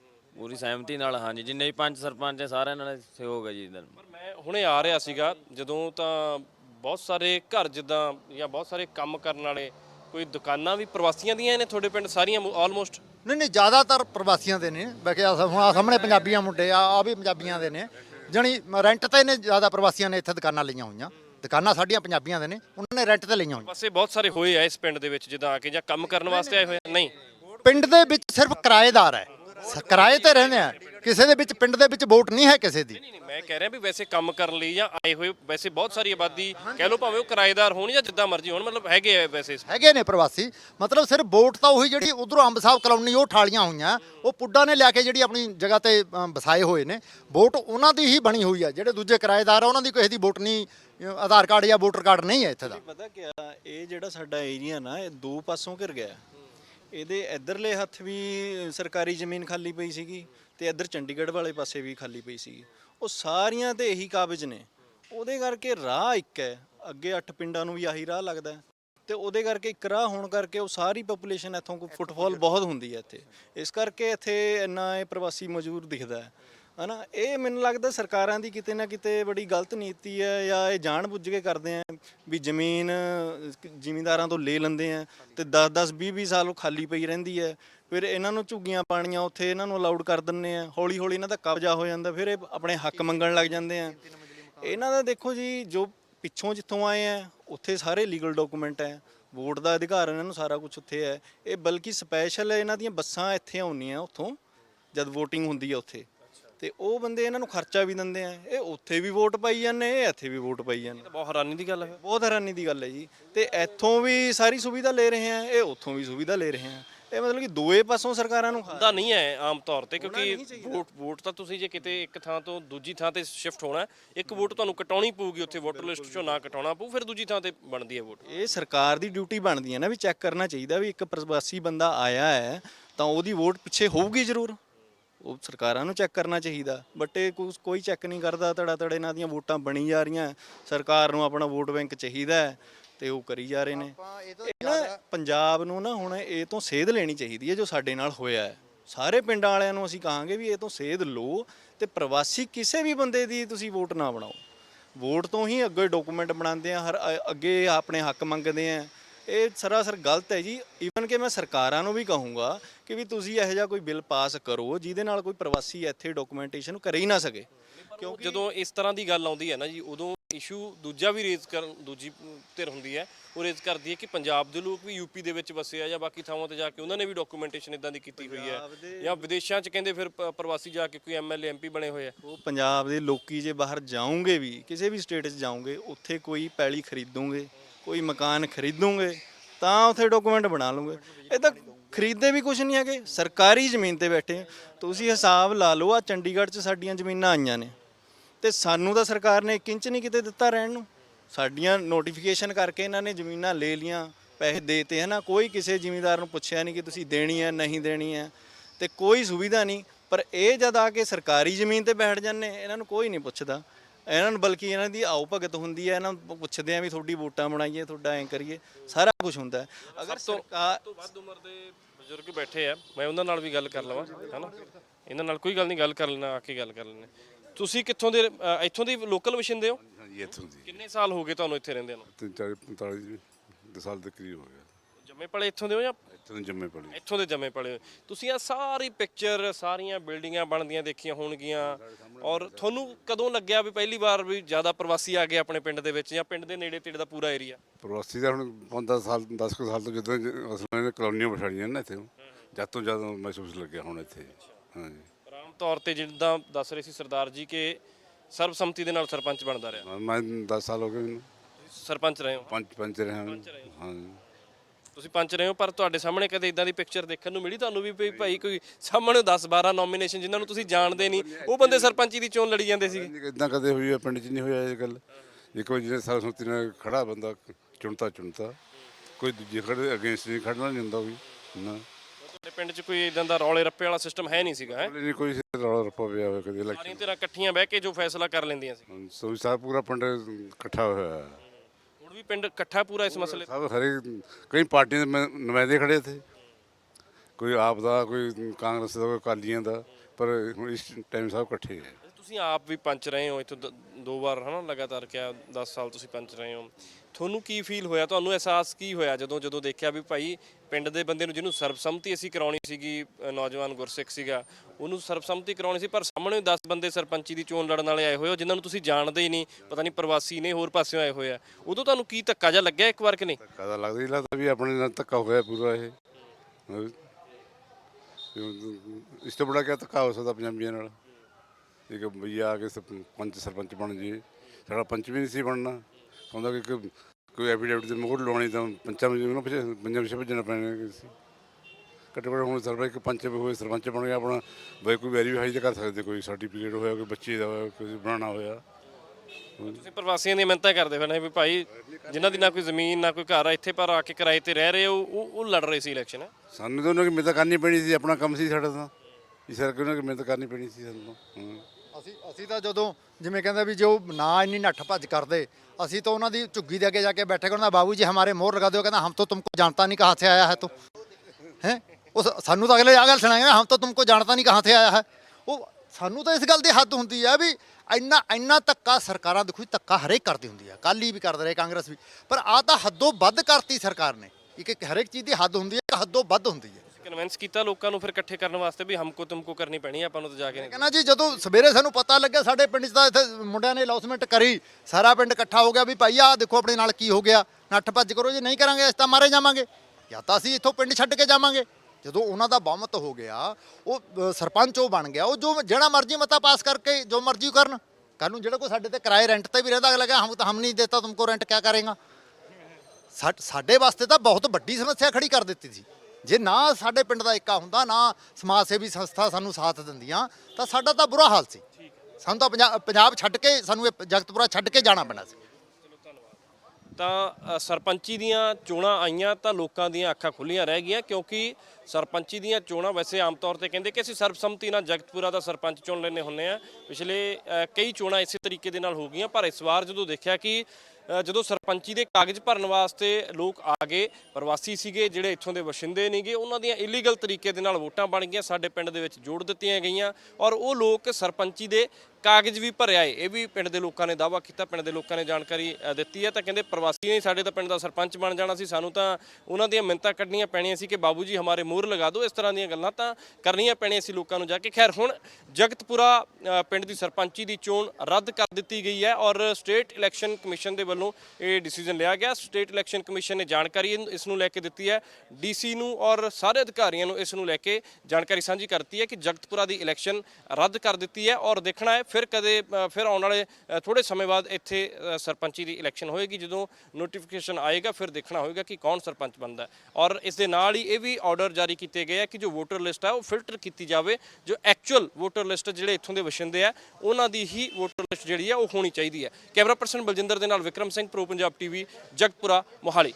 ਪੂਰੀ ਸਹਿਮਤੀ ਨਾਲ ਹਾਂਜੀ ਜਿੰਨੇ ਵੀ ਪੰਚ ਸਰਪੰਚ ਹੈ ਸਾਰਿਆਂ ਨਾਲ ਸਹਿਯੋਗ ਹੈ ਜੀ ਪਰ ਮੈਂ ਹੁਣੇ ਆ ਰਿਹਾ ਸੀਗਾ ਜਦੋਂ ਤਾਂ ਬਹੁਤ ਸਾਰੇ ਘਰ ਜਿੱਦਾਂ ਜਾਂ ਬਹੁਤ ਸਾਰੇ ਕੰਮ ਕਰਨ ਵਾਲੇ ਕੋਈ ਦੁਕਾਨਾਂ ਵੀ ਪ੍ਰਵਾਸੀਆਂ ਦੀਆਂ ਨੇ ਤੁਹਾਡੇ ਪਿੰਡ ਸਾਰੀਆਂ ਆਲਮੋਸਟ ਨਹੀਂ ਨਹੀਂ ਜ਼ਿਆਦਾਤਰ ਪ੍ਰਵਾਸੀਆਂ ਦੇ ਨੇ ਬਾਕੀ ਆਹ ਹੁਣ ਆਹ ਸਾਹਮਣੇ ਪੰਜਾਬੀਆਂ ਮੁੰਡੇ ਆ ਆ ਵੀ ਪੰਜਾਬੀਆਂ ਦੇ ਨੇ। ਜਣੀ ਰੈਂਟ ਤੇ ਨੇ ਜ਼ਿਆਦਾ ਪ੍ਰਵਾਸੀਆਂ ਨੇ ਇੱਥੇ ਦੁਕਾਨਾਂ ਲਈਆਂ ਹੋਈਆਂ। ਦੁਕਾਨਾਂ ਸਾਡੀਆਂ ਪੰਜਾਬੀਆਂ ਦੇ ਨੇ ਉਹਨਾਂ ਨੇ ਰੈਂਟ ਤੇ ਲਈਆਂ ਹੋਈਆਂ। ਪਾਸੇ ਬਹੁਤ ਸਾਰੇ ਹੋਏ ਆ ਇਸ ਪਿੰਡ ਦੇ ਵਿੱਚ ਜਿੱਦਾਂ ਆ ਕੇ ਜਾਂ ਕੰਮ ਕਰਨ ਵਾਸਤੇ ਆਏ ਹੋਏ ਆ? ਨਹੀਂ। ਪਿੰਡ ਦੇ ਵਿੱਚ ਸਿਰਫ ਕਿਰਾਏਦਾਰ ਹੈ। ਸ- ਕਿਰਾਏ ਤੇ ਰਹਿੰਦੇ ਆ। ਕਿਸੇ ਦੇ ਵਿੱਚ ਪਿੰਡ ਦੇ ਵਿੱਚ ਵੋਟ ਨਹੀਂ ਹੈ ਕਿਸੇ ਦੀ। ਨਹੀਂ ਨਹੀਂ ਮੈਂ ਕਹਿ ਰਿਹਾ ਵੀ ਵੈਸੇ ਕੰਮ ਕਰਨ ਲਈ ਜਾਂ ਆਏ ਹੋਏ ਵੈਸੇ ਬਹੁਤ ਸਾਰੀ ਆਬਾਦੀ ਕਹਿ ਲਓ ਭਾਵੇਂ ਉਹ ਕਿਰਾਏਦਾਰ ਹੋਣ ਜਾਂ ਜਿੱਦਾਂ ਮਰਜ਼ੀ ਹੋਣ ਮਤਲਬ ਹੈਗੇ ਆ ਵੈਸੇ। ਹੈਗੇ ਨੇ ਪ੍ਰਵਾਸੀ। ਮਤਲਬ ਸਿਰਫ ਵੋਟ ਤਾਂ ਉਹੀ ਜਿਹੜੀ ਉਧਰੋਂ ਅੰਬ ਸਾਹਿਬ ਕਲੋਨੀ ਉਹ ਠਾਲੀਆਂ ਹੋਈਆਂ। ਉਹ ਪੁੱਡਾ ਨੇ ਲਿਆ ਕੇ ਜਿਹੜੀ ਆਪਣੀ ਜਗ੍ਹਾ ਤੇ ਅ, ਵਸਾਏ ਹੋਏ ਨੇ। ਵੋਟ ਉਹਨਾਂ ਦੀ ਹੀ ਬਣੀ ਹੋਈ ਹੈ ਜਿਹੜੇ ਦੂਜੇ ਕਿਰਾਏਦਾਰ ਆ ਉਹਨਾਂ ਦੀ ਕਿਸੇ ਦੀ ਵੋਟ ਨਹੀਂ ਅ, ਆਧਾਰ ਕਾਰਡ ਜਾਂ ਵੋਟਰ ਕਾਰਡ ਨਹੀਂ ਹੈ ਇੱਥੇ ਦਾ। ਪਤਾ ਕਿਆ ਇਹ ਜਿਹੜਾ ਸਾਡਾ ਏਰੀਆ ਨਾ ਇਹ ਦੋ ਪਾਸੋਂ ਘਿਰ ਗਿਆ। ਇਹਦੇ ਇਧਰਲੇ ਹੱਥ ਵੀ ਸਰਕਾਰੀ ਜ਼ਮੀਨ ਖਾਲੀ ਪਈ ਸੀਗੀ ਤੇ ਇੱਧਰ ਚੰਡੀਗੜ੍ਹ ਵਾਲੇ ਪਾਸੇ ਵੀ ਖਾਲੀ ਪਈ ਸੀਗੀ। ਉਹ ਸਾਰੀਆਂ ਤੇ ਇਹੀ ਕਾਬਜ ਨੇ। ਉਹਦੇ ਕਰਕੇ ਰਾਹ ਇੱਕ ਹੈ। ਅੱਗੇ ਅੱਠ ਪਿੰਡਾਂ ਨੂੰ ਵੀ ਆਹੀ ਰਾਹ ਲੱਗਦਾ ਤੇ ਉਹਦੇ ਕਰਕੇ ਇੱਕ ਰਾਹ ਹੋਣ ਕਰਕੇ ਉਹ ਸਾਰੀ ਪੋਪੂਲੇਸ਼ਨ ਇੱਥੋਂ ਕੋ ਫੁੱਟਫਾਲ ਬਹੁਤ ਹੁੰਦੀ ਹੈ ਇੱਥੇ। ਇਸ ਕਰਕੇ ਇੱਥੇ ਇੰਨਾ ਇਹ ਪ੍ਰਵਾਸੀ ਮਜ਼ਦੂਰ ਦਿਖਦਾ ਹੈ। ਹਨਾ ਇਹ ਮੈਨੂੰ ਲੱਗਦਾ ਸਰਕਾਰਾਂ ਦੀ ਕਿਤੇ ਨਾ ਕਿਤੇ ਬੜੀ ਗਲਤ ਨੀਤੀ ਹੈ ਜਾਂ ਇਹ ਜਾਣਬੁੱਝ ਕੇ ਕਰਦੇ ਆ ਵੀ ਜ਼ਮੀਨ ਜ਼ਿਮੀਂਦਾਰਾਂ ਤੋਂ ਲੈ ਲੈਂਦੇ ਆ ਤੇ 10 10 20 20 ਸਾਲ ਉਹ ਖਾਲੀ ਪਈ ਰਹਿੰਦੀ ਹੈ। ਫਿਰ ਇਹਨਾਂ ਨੂੰ ਝੁੱਗੀਆਂ ਪਾਣੀਆਂ ਉੱਥੇ ਇਹਨਾਂ ਨੂੰ ਅਲਾਉਡ ਕਰ ਦਿੰਨੇ ਆ। ਹੌਲੀ ਹੌਲੀ ਇਹਨਾਂ ਦਾ ਕਬਜ਼ਾ ਹੋ ਜਾਂਦਾ ਫਿਰ ਇਹ ਆਪਣੇ ਹੱਕ ਮੰਗਣ ਲੱਗ ਜਾਂਦੇ ਆ। ਇਹਨਾਂ ਦਾ ਦੇਖੋ ਜੀ ਜੋ ਪਿੱਛੋਂ ਜਿੱਥੋਂ ਆਏ ਆ ਉੱਥੇ ਸਾਰੇ ਲੀਗਲ ਡਾਕੂਮੈਂਟ ਹੈ। ਵੋਟ ਦਾ ਅਧਿਕਾਰ ਇਹਨਾਂ ਨੂੰ ਸਾਰਾ ਕੁਝ ਉੱਥੇ ਹੈ। ਇਹ ਬਲਕਿ ਸਪੈਸ਼ਲ ਇਹਨਾਂ ਦੀਆਂ ਬੱਸਾਂ ਇੱਥੇ ਆਉਂਦੀਆਂ ਉੱਥੋਂ ਜਦ VOTING ਹੁੰਦੀ ਹੈ ਉੱਥੇ। ਤੇ ਉਹ ਬੰਦੇ ਇਹਨਾਂ ਨੂੰ ਖਰਚਾ ਵੀ ਦਿੰਦੇ ਆ। ਇਹ ਉੱਥੇ ਵੀ ਵੋਟ ਪਾਈ ਜਾਂਦੇ ਇਹ ਇੱਥੇ ਵੀ ਵੋਟ ਪਾਈ ਜਾਂਦੇ। ਬਹੁਤ ਹੈਰਾਨੀ ਦੀ ਗੱਲ ਹੈ ਬਹੁਤ ਹੈਰਾਨੀ ਦੀ ਗੱਲ ਹੈ ਜੀ। ਤੇ ਇੱਥੋਂ ਵੀ ਸਾਰੀ ਸੁਵਿਧਾ ਲੈ ਰਹੇ ਆ ਇਹ ਉੱਥੋਂ ਵੀ ਸੁਵਿਧਾ ਲੈ ਰਹੇ ਆ। ਇਹ ਮਤਲਬ ਕਿ ਦੋਏ ਪਾਸੋਂ ਸਰਕਾਰਾਂ ਨੂੰ ਹੁੰਦਾ ਨਹੀਂ ਹੈ ਆਮ ਤੌਰ ਤੇ ਕਿਉਂਕਿ ਵੋਟ ਵੋਟ ਤਾਂ ਤੁਸੀਂ ਜੇ ਕਿਤੇ ਇੱਕ ਥਾਂ ਤੋਂ ਦੂਜੀ ਥਾਂ ਤੇ ਸ਼ਿਫਟ ਹੋਣਾ ਇੱਕ ਵੋਟ ਤੁਹਾਨੂੰ ਕਟਾਉਣੀ ਪਊਗੀ ਉੱਥੇ ਵੋਟਰ ਲਿਸਟ ਚੋਂ ਨਾ ਕਟਾਉਣਾ ਪਊ ਫਿਰ ਦੂਜੀ ਥਾਂ ਤੇ ਬਣਦੀ ਹੈ ਵੋਟ। ਇਹ ਸਰਕਾਰ ਦੀ ਡਿਊਟੀ ਬਣਦੀ ਹੈ ਨਾ ਵੀ ਚੈੱਕ ਕਰਨਾ ਚਾਹੀਦਾ ਵੀ ਇੱਕ ਪ੍ਰਵਾਸੀ ਬੰਦਾ ਆਇਆ ਹੈ ਤਾਂ ਉਹਦੀ ਵੋਟ ਪਿੱਛੇ ਹੋਊਗੀ ਜ਼ਰੂਰ। ਉਹ ਸਰਕਾਰਾਂ ਨੂੰ ਚੈੱਕ ਕਰਨਾ ਚਾਹੀਦਾ ਬਟ ਇਹ ਕੁਛ- ਕੋਈ ਚੈੱਕ ਨਹੀਂ ਕਰਦਾ ਧੜਾ ਧੜ ਇਹਨਾਂ ਦੀਆਂ ਵੋਟਾਂ ਬਣੀ ਜਾ ਰਹੀਆਂ ਸਰਕਾਰ ਨੂੰ ਆਪਣਾ ਵੋਟ ਬੈਂਕ ਚਾਹੀਦਾ ਹੈ ਤੇ ਉਹ ਕਰੀ ਜਾ ਰਹੇ ਨੇ। ਇਹ ਨਾ ਪੰਜਾਬ ਨੂੰ ਨਾ ਹੁਣ ਇਹ ਤੋਂ ਸੇਧ ਲੈਣੀ ਚਾਹੀਦੀ ਹੈ ਜੋ ਸਾਡੇ ਨਾਲ ਹੋਇਆ ਹੈ। ਸਾਰੇ ਪਿੰਡਾਂ ਵਾਲਿਆਂ ਨੂੰ ਅਸੀਂ ਕਹਾਂਗੇ ਵੀ ਇਹ ਤੋਂ ਸੇਧ ਲਓ ਤੇ ਪ੍ਰਵਾਸੀ ਕਿਸੇ ਵੀ ਬੰਦੇ ਦੀ ਤੁਸੀਂ ਵੋਟ ਨਾ ਬਣਾਓ। ਵੋਟ ਤੋਂ ਹੀ ਅੱਗੇ ਡਾਕੂਮੈਂਟ ਬਣਾਉਂਦੇ ਆ ਹਰ ਅ- ਅੱਗੇ ਆਪਣੇ ਹੱਕ ਮੰਗਦੇ ਆ। ਇਹ ਸਰਾਸਰ ਗਲਤ ਹੈ ਜੀ। ਈਵਨ ਕਿ ਮੈਂ ਸਰਕਾਰਾਂ ਨੂੰ ਵੀ ਕਹੂੰਗਾ ਕਿ ਵੀ ਤੁਸੀਂ ਇਹੋ ਜਿਹਾ ਕੋਈ ਬਿੱਲ ਪਾਸ ਕਰੋ ਜਿਹਦੇ ਨਾਲ ਕੋਈ ਪ੍ਰਵਾਸੀ ਇੱਥੇ ਡਾਕੂਮੈਂਟੇਸ਼ਨ ਕਰ ਹੀ ਨਾ ਸਕੇ। ਕਿਉਂਕਿ ਜਦੋਂ ਇਸ ਤਰ੍ਹਾਂ ਦੀ ਗੱਲ ਆਉਂਦੀ ਹੈ ਨਾ ਜੀ ਉਦੋਂ ਇਸ਼ੂ ਦੂਜਾ ਵੀ ਰੇਜ਼ ਕਰਨ ਦੂਜੀ ਧਿਰ ਹੁੰਦੀ ਹੈ। ਉਹ ਰੇਜ਼ ਕਰਦੀ ਹੈ ਕਿ ਪੰਜਾਬ ਦੇ ਲੋਕ ਵੀ ਯੂਪੀ ਦੇ ਵਿੱਚ ਵਸੇ ਆ ਜਾਂ ਬਾਕੀ ਥਾਵਾਂ ਤੇ ਜਾ ਕੇ ਉਹਨਾਂ ਨੇ ਵੀ ਡਾਕੂਮੈਂਟੇਸ਼ਨ ਇਦਾਂ ਦੀ ਕੀਤੀ ਹੋਈ ਹੈ। ਜਾਂ ਵਿਦੇਸ਼ਾਂ 'ਚ ਕਹਿੰਦੇ ਫਿਰ ਪ- ਪ੍ਰਵਾਸੀ ਜਾ ਕੇ ਕੋਈ ਐਮਐਲਏ ਐਮਪੀ ਬਣੇ ਹੋਏ ਆ। ਉਹ ਪੰਜਾਬ ਦੇ ਲੋਕੀ ਜੇ ਬਾਹਰ ਜਾਓਗੇ ਵੀ ਕਿਸੇ ਵੀ ਸਟੇਟ 'ਚ ਜਾਓਗੇ ਉੱਥੇ ਕੋਈ ਪੈਲੀ ਖਰੀਦੋਗੇ ਕੋਈ ਮਕਾਨ ਖਰੀਦੋਗੇ, ਤਾਂ ਉੱਥੇ ਡਾਕੂਮੈਂਟ ਬਣਾ ਲਓਗੇ ਇਹ ਤਾਂ ਖਰੀਦਦੇ ਵੀ ਕੁਝ ਨਹੀਂ ਹੈਗੇ, ਸਰਕਾਰੀ ਜ਼ਮੀਨ ਤੇ ਬੈਠੇ ਤੁਸੀਂ ਹਿਸਾਬ ਲਾ ਲਓ ਆ ਚੰਡੀਗੜ੍ਹ 'ਚ ਸਾਡੀਆਂ ਜ਼ਮੀਨਾਂ ਆਈਆਂ ਨੇ। ਤੇ ਸਾਨੂੰ ਤਾਂ ਸਰਕਾਰ ਨੇ 1 ਇੰਚ ਨਹੀਂ ਕਿਤੇ ਦਿੱਤਾ ਰਹਿਣ ਨੂੰ। ਸਾਡੀਆਂ ਨੋਟੀਫਿਕੇਸ਼ਨ ਕਰਕੇ ਇਹਨਾਂ ਨੇ ਜ਼ਮੀਨਾਂ ਲੈ ਲੀਆਂ ਪੈਸੇ ਦੇਤੇ ਹੈ ਨਾ ਕੋਈ ਕਿਸੇ ਜ਼ਿਮੀਂਦਾਰ ਨੂੰ ਪੁੱਛਿਆ ਨਹੀਂ ਕਿ ਤੁਸੀਂ ਦੇਣੀ ਹੈ, ਨਹੀਂ ਦੇਣੀ ਹੈ। ਤੇ ਕੋਈ ਸੁਵਿਧਾ ਨਹੀਂ, ਪਰ ਇਹ ਜਦ ਆ ਕੇ ਸਰਕਾਰੀ ਜ਼ਮੀਨ ਤੇ ਬੈਠ ਜਾਂਦੇ, ਇਹਨਾਂ ਨੂੰ ਕੋਈ ਨਹੀਂ ਪੁੱਛਦਾ। ਇਹਨਾਂ ਨੂੰ ਬਲਕਿ ਇਹਨਾਂ ਦੀ ਆਓ ਭਗਤ ਹੁੰਦੀ ਹੈ ਇਹਨਾਂ ਨੂੰ ਪੁੱਛਦੇ ਆ ਵੀ ਤੁਹਾਡੀ ਵੋਟਾਂ ਬਣਾਈਏ ਤੁਹਾਡਾ ਐਂ ਕਰੀਏ ਸਾਰਾ ਕੁਝ ਹੁੰਦਾ ਹੈ। ਅਗਰ ਸਰਕਾਰ ਤੋਂ ਵੱਧ ਉਮਰ ਦੇ ਬਜ਼ੁਰਗ ਬੈਠੇ ਆ ਮੈਂ ਉਹਨਾਂ ਨਾਲ ਵੀ ਗੱਲ ਕਰ ਲਵਾਂ ਹੈਨਾ? ਇਹਨਾਂ ਨਾਲ ਕੋਈ ਗੱਲ ਨਹੀਂ ਗੱਲ ਕਰ ਲੈਣਾ ਆ ਕੇ ਗੱਲ ਕਰ ਲੈਣੇ ਤੁਸੀਂ ਕਿੱਥੋਂ ਦੇ ਅ, ਇੱਥੋਂ ਦੀ ਲੋਕਲ ਵਸਿੰਦੇ ਹੋ? ਹਾਂਜੀ ਇੱਥੋਂ ਦੀ। ਕਿੰਨੇ ਸਾਲ ਹੋ ਗਏ ਤੁਹਾਨੂੰ ਇੱਥੇ ਰਹਿੰਦੇ ਨੂੰ? ਤਿੰਨ ਚਾਰ 45 ਦੇ ਸਾਲ ਦੇ ਕਰੀਬ ਹੋ ਗਿਆ ਜੰਮੇ ਪਲੇ ਇੱਥੋਂ ਦੇ ਹੋ ਜਾਂ ਇੱਥੋਂ ਦੇ ਜੰਮੇ ਪਲੇ। ਇੱਥੋਂ ਦੇ ਜੰਮੇ ਪਲੇ ਹੋ? ਤੁਸੀਂ ਆ ਸਾਰੀ ਪਿਕਚਰ ਸਾਰੀਆਂ ਬਿਲਡਿੰਗਾਂ ਬਣਦੀਆਂ ਦੇਖੀਆਂ ਹੋਣਗੀਆਂ। ਔਰ ਤੁਹਾਨੂੰ ਕਦੋਂ ਲੱਗਿਆ ਵੀ ਪਹਿਲੀ ਵਾਰ ਵੀ ਜ਼ਿਆਦਾ ਪ੍ਰਵਾਸੀ ਆ ਗਏ ਆਪਣੇ ਪਿੰਡ ਦੇ ਵਿੱਚ ਜਾਂ ਪਿੰਡ ਦੇ ਨੇੜੇ ਤੇੜੇ ਦਾ ਪੂਰਾ ਏਰੀਆ ਪ੍ਰਵਾਸੀ ਦਾ ਹੁਣ 15 ਸਾਲ 10 ਕੁ ਸਾਲ ਤੋਂ ਜਦੋਂ ਅਸਲਾਂ ਨੇ ਕਲੋਨੀਆਂ ਬਿਠਾਈਆਂ ਨਾ ਇੱਥੇ। ਜਦ ਤੋਂ ਜ਼ਿਆਦਾ ਮਹਿਸੂਸ ਲੱਗਿਆ ਹੁਣ ਇੱਥੇ। ਹਾਂਜੀ। ਆਮ ਤੌਰ ਤੇ ਜਿੱਦਾਂ ਦੱਸ ਰਹੇ ਸੀ ਸਰਦਾਰ ਜੀ ਕਿ ਸਰਬਸੰਮਤੀ ਦੇ ਨਾਲ ਸਰਪੰਚ ਬਣਦਾ ਰਿਹਾ। ਮੈਂ 10 ਸਾਲ ਹੋ ਗਏ ਮੈਨੂੰ ਸਰਪੰਚ ਰਹੇ ਹੋ? ਪੰਜ ਪੰਚ ਰਿਹਾ ਹਾਂ। ਤੁਸੀਂ ਪੰਚ ਰਹੇ ਹੋ ਪਰ ਤੁਹਾਡੇ ਸਾਹਮਣੇ ਕਦੇ ਇਦਾਂ ਦੀ ਪਿਕਚਰ ਦੇਖਣ ਨੂੰ ਮਿਲੀ? ਤੁਹਾਨੂੰ ਵੀ ਵੀ ਭਾਈ ਕੋਈ ਸਾਹਮਣੇ 10 12 ਨੋਮੀਨੇਸ਼ਨ ਜਿਨ੍ਹਾਂ ਨੂੰ ਤੁਸੀਂ ਜਾਣਦੇ ਨਹੀਂ ਉਹ ਬੰਦੇ ਸਰਪੰਚੀ ਦੀ ਚੋਣ ਲੜੀ ਜਾਂਦੇ ਸੀਗੇ। ਇਦਾਂ ਕਦੇ ਹੋਈ ਹੈ ਪਿੰਡ 'ਚ ਨਹੀਂ ਹੋਇਆ ਇਹ ਗੱਲ। ਇੱਕ ਵਾਰ ਜਿਹਨੇ ਸਰਸਵਤੀ ਨਾਲ ਖੜਾ ਬੰਦਾ ਚੁਣਤਾ ਚੁਣਤਾ ਕੋਈ ਦੂਜੇ ਖੜੇ ਅਗੇਂਸਟ ਨਹੀਂ ਖੜਨਾ ਨਹੀਂ ਹੁੰਦਾ ਕੋਈ ਨਾ। ਤੁਹਾਡੇ ਪਿੰਡ 'ਚ ਕੋਈ ਇਦਾਂ ਦਾ ਰੌਲੇ ਰੱਪੇ ਵਾਲਾ ਸਿਸਟਮ ਹੈ ਨਹੀਂ ਸੀਗਾ ਹੈ? ਨਹੀਂ ਕੋਈ ਰੌਲਾ ਰੱਪਾ ਪਿਆ ਹੋਇਆ ਕਦੇ ਇਲੈਕਸ਼ਨ ਸਾਰੀਆਂ ਧਿਰਾਂ ਇਕੱਠੀਆਂ ਬਹਿ ਕੇ ਜੋ ਫੈਸਲਾ ਕਰ ਲੈਂਦੀਆਂ ਸੀ। ਸੋਈ ਸਾਹਿਬ ਪੂਰਾ ਪਿੰਡ ਇਕੱਠਾ ਹੋਇਆ। ਹੈ ਹੁਣ ਵੀ ਪਿੰਡ ਇਕੱਠਾ ਪੂਰਾ ਇਸ ਮਸਲੇ ਤੇ ਸਭ ਹਰੇ ਕਈ ਪਾਰਟੀਆਂ ਦੇ ਮ- ਨੁਮਾਇੰਦੇ ਖੜੇ ਥੇ ਕੋਈ ਆਪ ਦਾ ਕੋਈ ਕਾਂਗਰਸ ਦਾ ਕੋਈ ਅਕਾਲੀਆਂ ਦਾ ਪਰ ਹੁਣ ਇਸ ਟਾਈਮ ਸਭ ਇਕੱਠੇ ਹੈ ਤੁਸੀਂ ਆਪ ਵੀ ਪੰਚ ਰਹੇ ਹੋ ਇੱਥੋਂ ਦ- ਦੋ ਵਾਰ ਹਨਾ? ਲਗਾਤਾਰ ਕਿਹਾ 10 ਸਾਲ ਤੁਸੀਂ ਪੰਚ ਰਹੇ ਹੋ। ਤੁਹਾਨੂੰ ਕੀ ਫੀਲ ਹੋਇਆ? ਤੁਹਾਨੂੰ ਅਹਿਸਾਸ ਕੀ ਹੋਇਆ ਜਦੋਂ ਜਦੋਂ ਦੇਖਿਆ ਵੀ ਭਾਈ ਪਿੰਡ ਦੇ ਬੰਦੇ ਨੂੰ ਜਿਹਨੂੰ ਸਰਬਸੰਮਤੀ ਅਸੀਂ ਕਰਾਉਣੀ ਸੀਗੀ ਅ, ਨੌਜਵਾਨ ਗੁਰਸਿੱਖ ਸੀਗਾ ਉਹਨੂੰ ਸਰਬਸੰਮਤੀ ਕਰਾਉਣੀ ਸੀ, ਪਰ ਸਾਹਮਣੇ 10 ਬੰਦੇ ਸਰਪੰਚੀ ਦੀ ਚੋਣ ਲੜਨ ਵਾਲੇ ਆਏ ਹੋਏ ਹੋ, ਜਿਨ੍ਹਾਂ ਨੂੰ ਤੁਸੀਂ ਜਾਣਦੇ ਹੀ ਨਹੀਂ, ਪਤਾ ਨਹੀਂ ਪ੍ਰਵਾਸੀ ਨੇ ਹੋਰ ਪਾਸਿਓਂ ਆਏ ਹੋਏ ਆ। ਉਦੋਂ ਤੁਹਾਨੂੰ ਕੀ ਧੱਕਾ ਜਿਹਾ ਲੱਗਿਆ ਇੱਕ ਵਾਰ ਕਿ ਨਹੀਂ? ਕਦਾ ਲੱਗਦਾ ਹੀ ਲੱਗਦਾ ਵੀ ਆਪਣੇ ਨਾਲ ਧੱਕਾ ਹੋਇਆ ਪੂਰਾ ਇਹ। ਇਸ ਤੋਂ ਬੜਾ ਕਿਆ ਧੱਕਾ ਹੋ ਸਕਦਾ ਪੰਜਾਬੀਆਂ ਨਾਲ? ਇੱਕ ਭਈਆ ਆ ਕੇ ਸਰਪ- ਪੰਚ ਸਰਪੰਚ ਬਣ ਜੇ ਸਾਡਾ ਪੰਚ ਵੀ ਨਹੀਂ ਸੀ ਬਣਨਾ। ਕਹਿੰਦਾ ਕਿ ਕੋਈ- ਐਫੀਡੇਵਿਟ ਦੇ ਮੋਹਰ ਲਾਉਣੀ ਤਾਂ ਪੰਚਾਂ ਵਿੱਚ ਉਹਨਾਂ ਪਿੱਛੇ ਪੰਜਾਂ ਵਿੱਚ ਭੱਜਣਾ ਪੈਣਾ ਸੀ ਘੱਟੋ ਘੱਟ ਹੁਣ ਸਰਵੇ ਇੱਕ ਪੰਚ ਵੀ ਹੋਏ ਸਰਪੰਚ ਬਣ ਗਿਆ ਆਪਣਾ ਬਈ ਕੋਈ ਵੈਰੀਫਾਈ ਤਾਂ ਕਰ ਸਕਦੇ ਕੋਈ ਸਰਟੀਫਿਕੇਟ ਹੋਇਆ ਕੋਈ ਬੱਚੇ ਦਾ ਕੋਈ ਬਣਾਉਣਾ ਹੋਇਆ। ਤੁਸੀਂ ਪ੍ਰਵਾਸੀਆਂ ਦੀ ਮਿਹਨਤਾਂ ਕਰਦੇ ਫਿਰ ਵੀ ਭਾਈ ਜਿਨ੍ਹਾਂ ਦੀ ਨਾ ਕੋਈ ਜ਼ਮੀਨ ਨਾ ਕੋਈ ਘਰ ਆ ਇੱਥੇ ਪਰ ਆ ਕੇ ਕਿਰਾਏ ਤੇ ਰਹਿ ਰਹੇ ਉਹ ਉਹ- ਉਹ ਲੜ ਰਹੇ ਸੀ ਇਲੈਕਸ਼ਨ ਸਾਨੂੰ ਤਾਂ ਉਹਨਾਂ ਕਿ ਮਿਹਨਤ ਕਰਨੀ ਪੈਣੀ ਸੀ ਆਪਣਾ ਕੰਮ ਸੀ ਸਾਡਾ ਤਾਂ। ਇਸ ਕਰਕੇ ਉਹਨਾਂ ਕਿ ਮਿਹਨਤ ਕਰਨੀ ਪੈਣੀ ਸੀ ਸਾਨੂੰ ਅਸੀਂ ਅਸੀਂ ਤਾਂ ਜਦੋਂ ਜਿਵੇਂ ਕਹਿੰਦਾ ਵੀ ਜੇ ਨਾ ਇੰਨੀ ਨੱਠ ਭੱਜ ਕਰਦੇ ਅਸੀਂ ਤਾਂ ਉਹਨਾਂ ਦੀ ਝੁੱਗੀ ਦੇ ਅੱਗੇ ਜਾ ਕੇ ਬੈਠੇ ਕਹਿੰਦਾ ਬਾਬੂ ਜੀ ਹਮਾਰੇ ਮੋਹਰ ਲਗਾ ਦਿਓ। ਕਹਿੰਦਾ ਹਮ ਤੋ ਤੁਮਕੋ ਜਾਣਤਾ ਨਹੀਂ ਕਹਾਂ ਸੇ ਆਇਆ ਹੈ ਤੋ। ਹੈ? ਉਹ ਸ- ਸਾਨੂੰ ਤਾਂ ਅਗਲੇ ਆ ਗੱਲ ਸੁਣਾਏਗਾ ਹਮ ਤਾਂ ਤੁਮਕੋ ਜਾਣਤਾ ਨਹੀਂ ਕਹਾਂ ਸੇ ਆਇਆ ਹੈ। ਉਹ ਸਾਨੂੰ ਤਾਂ ਇਸ ਗੱਲ ਦੀ ਹੱਦ ਹੁੰਦੀ ਹੈ ਵੀ ਇੰਨਾ ਇੰਨਾ ਧੱਕਾ ਸਰਕਾਰਾਂ ਦੇਖੋ ਜੀ, ਧੱਕਾ ਹਰੇਕ ਕਰਦੀ ਹੁੰਦੀ ਹੈ ਕਾਲੀ ਵੀ ਕਰਦੇ ਰਹੇ ਕਾਂਗਰਸ ਵੀ। ਪਰ ਆ ਤਾਂ ਹੱਦੋਂ ਵੱਧ ਕਰਤੀ ਸਰਕਾਰ ਨੇ। ਇੱਕ ਇੱਕ ਹਰੇਕ ਚੀਜ਼ ਦੀ ਹੱਦ ਹੁੰਦੀ ਹੈ ਹੱਦੋਂ ਵੱਧ ਹੁੰਦੀ ਹੈ ਕਨਵਿੰਸ ਕੀਤਾ ਲੋਕਾਂ ਨੂੰ ਫਿਰ ਇਕੱਠੇ ਕਰਨ ਵਾਸਤੇ ਵੀ ਹਮਕੋ ਤੁਮਕੋ ਕਰਨੀ ਪੈਣੀ ਹੈ ਆਪਾਂ ਨੂੰ ਤਾਂ ਜਾ ਕੇ ਨਹੀਂ ਕਹਿੰਦਾ ਜੀ ਜਦੋਂ ਸਵੇਰੇ ਸਾਨੂੰ ਪਤਾ ਲੱਗਿਆ ਸਾਡੇ ਪਿੰਡ 'ਚ ਤਾਂ ਇੱਥੇ ਮੁੰਡਿਆਂ ਨੇ ਅਨਾਉਂਸਮੈਂਟ ਕਰੀ। ਸਾਰਾ ਪਿੰਡ ਇਕੱਠਾ ਹੋ ਗਿਆ ਵੀ ਭਾਈ ਆਹ ਦੇਖੋ ਆਪਣੇ ਨਾਲ ਕੀ ਹੋ ਗਿਆ। ਨੱਠ ਭੱਜ ਕਰੋ ਜੇ ਨਹੀਂ ਕਰਾਂਗੇ ਅਸੀਂ ਤਾਂ ਮਾਰੇ ਜਾਵਾਂਗੇ। ਜਾਂ ਤਾਂ ਅਸੀਂ ਇੱਥੋਂ ਪਿੰਡ ਛੱਡ ਕੇ ਜਾਵਾਂਗੇ। ਜਦੋਂ ਉਹਨਾਂ ਦਾ ਬਹੁਮਤ ਹੋ ਗਿਆ, ਉਹ ਸਰਪੰਚ ਉਹ ਬਣ ਗਿਆ, ਉਹ ਜੋ ਜਿਹੜਾ ਮਰਜ਼ੀ ਮਤਾ ਪਾਸ ਕਰਕੇ, ਜੋ ਮਰਜ਼ੀ ਕਰਨ। ਕੱਲ ਨੂੰ ਜਿਹੜਾ ਕੋਈ ਸਾਡੇ ਤੇ ਕਿਰਾਏ ਰੈਂਟ ਤੇ ਵੀ ਰਹਿੰਦਾ, ਅਗਲਾ ਕਹੇ, ਹਮ ਤਾਂ ਹਮ ਨਹੀਂ ਦੇਤਾ ਤੁਮਕੋ ਰੈਂਟ ਕਿਆ ਕਰੇਗਾ? ਸਾ- ਸਾਡੇ ਵਾਸਤੇ ਤਾਂ ਬਹੁਤ ਵੱਡੀ ਸਮੱਸਿਆ ਖੜੀ ਕਰ ਦਿੱਤੀ ਸੀ। ਜੇ ਨਾ ਸਾਡੇ ਪਿੰਡ ਦਾ ਇੱਕਾ ਹੁੰਦਾ, ਨਾ ਸਮਾਜ ਸੇਵੀ ਸੰਸਥਾ ਸਾਨੂੰ ਸਾਥ ਦਿੰਦੀਆਂ, ਤਾਂ ਸਾਡਾ ਤਾਂ ਬੁਰਾ ਹਾਲ ਸੀ। ਸਾਨੂੰ ਤਾਂ ਪੰਜਾਬ ਛੱਡ ਕੇ, ਸਾਨੂੰ ਇਹ ਜਗਤਪੁਰਾ ਛੱਡ ਕੇ ਜਾਣਾ ਪੈਣਾ ਸੀ। ਤਾਂ ਸਰਪੰਚੀ ਦੀਆਂ ਚੋਣਾਂ ਆਈਆਂ ਤਾਂ ਲੋਕਾਂ ਦੀਆਂ ਅੱਖਾਂ ਖੁੱਲੀਆਂ ਰਹਿ ਗਈਆਂ ਕਿਉਂਕਿ ਸਰਪੰਚੀ ਦੀਆਂ ਚੋਣਾਂ ਵੈਸੇ ਆਮ ਤੌਰ ਤੇ ਕਹਿੰਦੇ ਕਿ ਅਸੀਂ ਸਰਬਸੰਮਤੀ ਨਾਲ ਜਗਤਪੁਰਾ ਦਾ ਸਰਪੰਚ ਚੁਣ ਲੈਣੇ ਹੁੰਨੇ ਆ ਪਿਛਲੇ ਕਈ ਚੋਣਾਂ ਇਸੇ ਤਰੀਕੇ ਦੇ ਨਾਲ ਹੋ ਗਈਆਂ ਪਰ ਇਸ ਵਾਰ ਜਦੋਂ ਦੇਖਿਆ ਕਿ ਜਦੋਂ ਸਰਪੰਚੀ ਦੇ ਕਾਗਜ਼ ਭਰਨ ਵਾਸਤੇ ਲੋਕ ਆ ਗਏ, ਪ੍ਰਵਾਸੀ ਸੀਗੇ ਜਿਹੜੇ ਇੱਥੋਂ ਦੇ ਵਸਿੰਦੇ ਨੇਗੇ ਉਹਨਾਂ ਦੀਆਂ ਇਲੀਗਲ ਤਰੀਕੇ ਦੇ ਨਾਲ ਵੋਟਾਂ ਬਣ ਗਈਆਂ, ਸਾਡੇ ਪਿੰਡ ਦੇ ਵਿੱਚ ਜੋੜ ਦਿੱਤੀਆਂ ਗਈਆਂ ਔਰ ਉਹ ਲੋਕ ਸਰਪੰਚੀ ਦੇ ਕਾਗਜ਼ ਵੀ ਭਰਿਆ ਆਏ ਇਹ ਵੀ ਪਿੰਡ ਦੇ ਲੋਕਾਂ ਨੇ ਦਾਅਵਾ ਕੀਤਾ ਪਿੰਡ ਦੇ ਲੋਕਾਂ ਨੇ ਜਾਣਕਾਰੀ ਅ, ਦਿੱਤੀ ਹੈ ਤਾਂ ਕਹਿੰਦੇ ਪ੍ਰਵਾਸੀ ਨੇ ਸਾਡੇ ਤਾਂ ਪਿੰਡ ਦਾ ਸਰਪੰਚ ਬਣ ਜਾਣਾ ਸੀ ਸਾਨੂੰ ਤਾਂ ਉਹਨਾਂ ਦੀਆਂ ਮਿੰਤਾਂ ਕੱਢਣੀਆਂ ਪੈਣੀਆਂ ਸੀ ਕਿ ਬਾਬੂ ਜੀ ਹਮਾਰੇ ਮੋਹਰ ਲਗਾ ਦਿਓ ਇਸ ਤਰ੍ਹਾਂ ਦੀਆਂ ਗੱਲਾਂ ਤਾਂ ਕਰਨੀਆਂ ਪੈਣੀਆਂ ਸੀ ਲੋਕਾਂ ਨੂੰ ਜਾ ਕੇ। ਖੈਰ ਹੁਣ ਜਗਤਪੁਰਾ ਅ, ਪਿੰਡ ਦੀ ਸਰਪੰਚੀ ਦੀ ਚੋਣ ਰੱਦ ਕਰ ਦਿੱਤੀ ਗਈ ਹੈ ਔਰ ਸਟੇਟ ਇਲੈਕਸ਼ਨ ਕਮਿਸ਼ਨ ਦੇ ਵੱਲੋਂ ਇਹ ਡਿਸੀਜਨ ਲਿਆ ਗਿਆ। ਸਟੇਟ ਇਲੈਕਸ਼ਨ ਕਮਿਸ਼ਨ ਨੇ ਜਾਣਕਾਰੀ ਇਹਨੂੰ- ਇਸ ਨੂੰ ਲੈ ਕੇ ਦਿੱਤੀ ਹੈ ਡੀਸੀ ਨੂੰ ਔਰ ਸਾਰੇ ਅਧਿਕਾਰੀਆਂ ਨੂੰ ਇਸ ਨੂੰ ਲੈ ਕੇ ਜਾਣਕਾਰੀ ਸਾਂਝੀ ਕਰਤੀ ਹੈ ਕਿ ਜਗਤਪੁਰਾ ਦੀ ਇਲੈਕਸ਼ਨ ਰੱਦ ਕਰ ਦਿੱਤੀ ਹੈ ਔਰ ਦੇਖਣਾ ਹੈ ਫਿਰ ਕਦੇ ਫਿਰ ਆਉਣ ਵਾਲੇ ਥੋੜੇ ਸਮੇਂ ਬਾਅਦ ਇੱਥੇ ਸਰਪੰਚੀ ਦੀ ਇਲੈਕਸ਼ਨ ਹੋਏਗੀ। ਜਦੋਂ ਨੋਟੀਫਿਕੇਸ਼ਨ ਆਏਗਾ, ਫਿਰ ਦੇਖਣਾ ਹੋਏਗਾ ਕਿ ਕੌਣ ਸਰਪੰਚ ਬਣਦਾ ਔਰ ਇਸ ਦੇ ਨਾਲ ਹੀ ਇਹ ਵੀ ਆਰਡਰ ਜਾਰੀ ਕੀਤੇ ਗਏ ਆ ਕਿ ਜੋ ਵੋਟਰ ਲਿਸਟ ਹੈ ਉਹ ਫਿਲਟਰ ਕੀਤੀ ਜਾਵੇ। ਜੋ ਐਕਚੁਅਲ ਵੋਟਰ ਲਿਸਟ ਜਿਹੜੇ ਇੱਥੋਂ ਦੇ ਵਸਿੰਦੇ ਆ, ਉਹਨਾਂ ਦੀ ਹੀ ਵੋਟਰ ਲਿਸਟ ਜਿਹੜੀ ਹੈ ਉਹ ਹੋਣੀ ਚਾਹੀਦੀ ਹੈ। ਕੈਮਰਾ ਪਰਸਨ ਬਲਜਿੰਦਰ ਦੇ ਨਾਲ ਵਿਕਰਮ ਸਿੰਘ, ਪ੍ਰੋ ਪੰਜਾਬ ਟੀਵੀ ਜਗਤਪੁਰਾ, ਮੋਹਾਲੀ।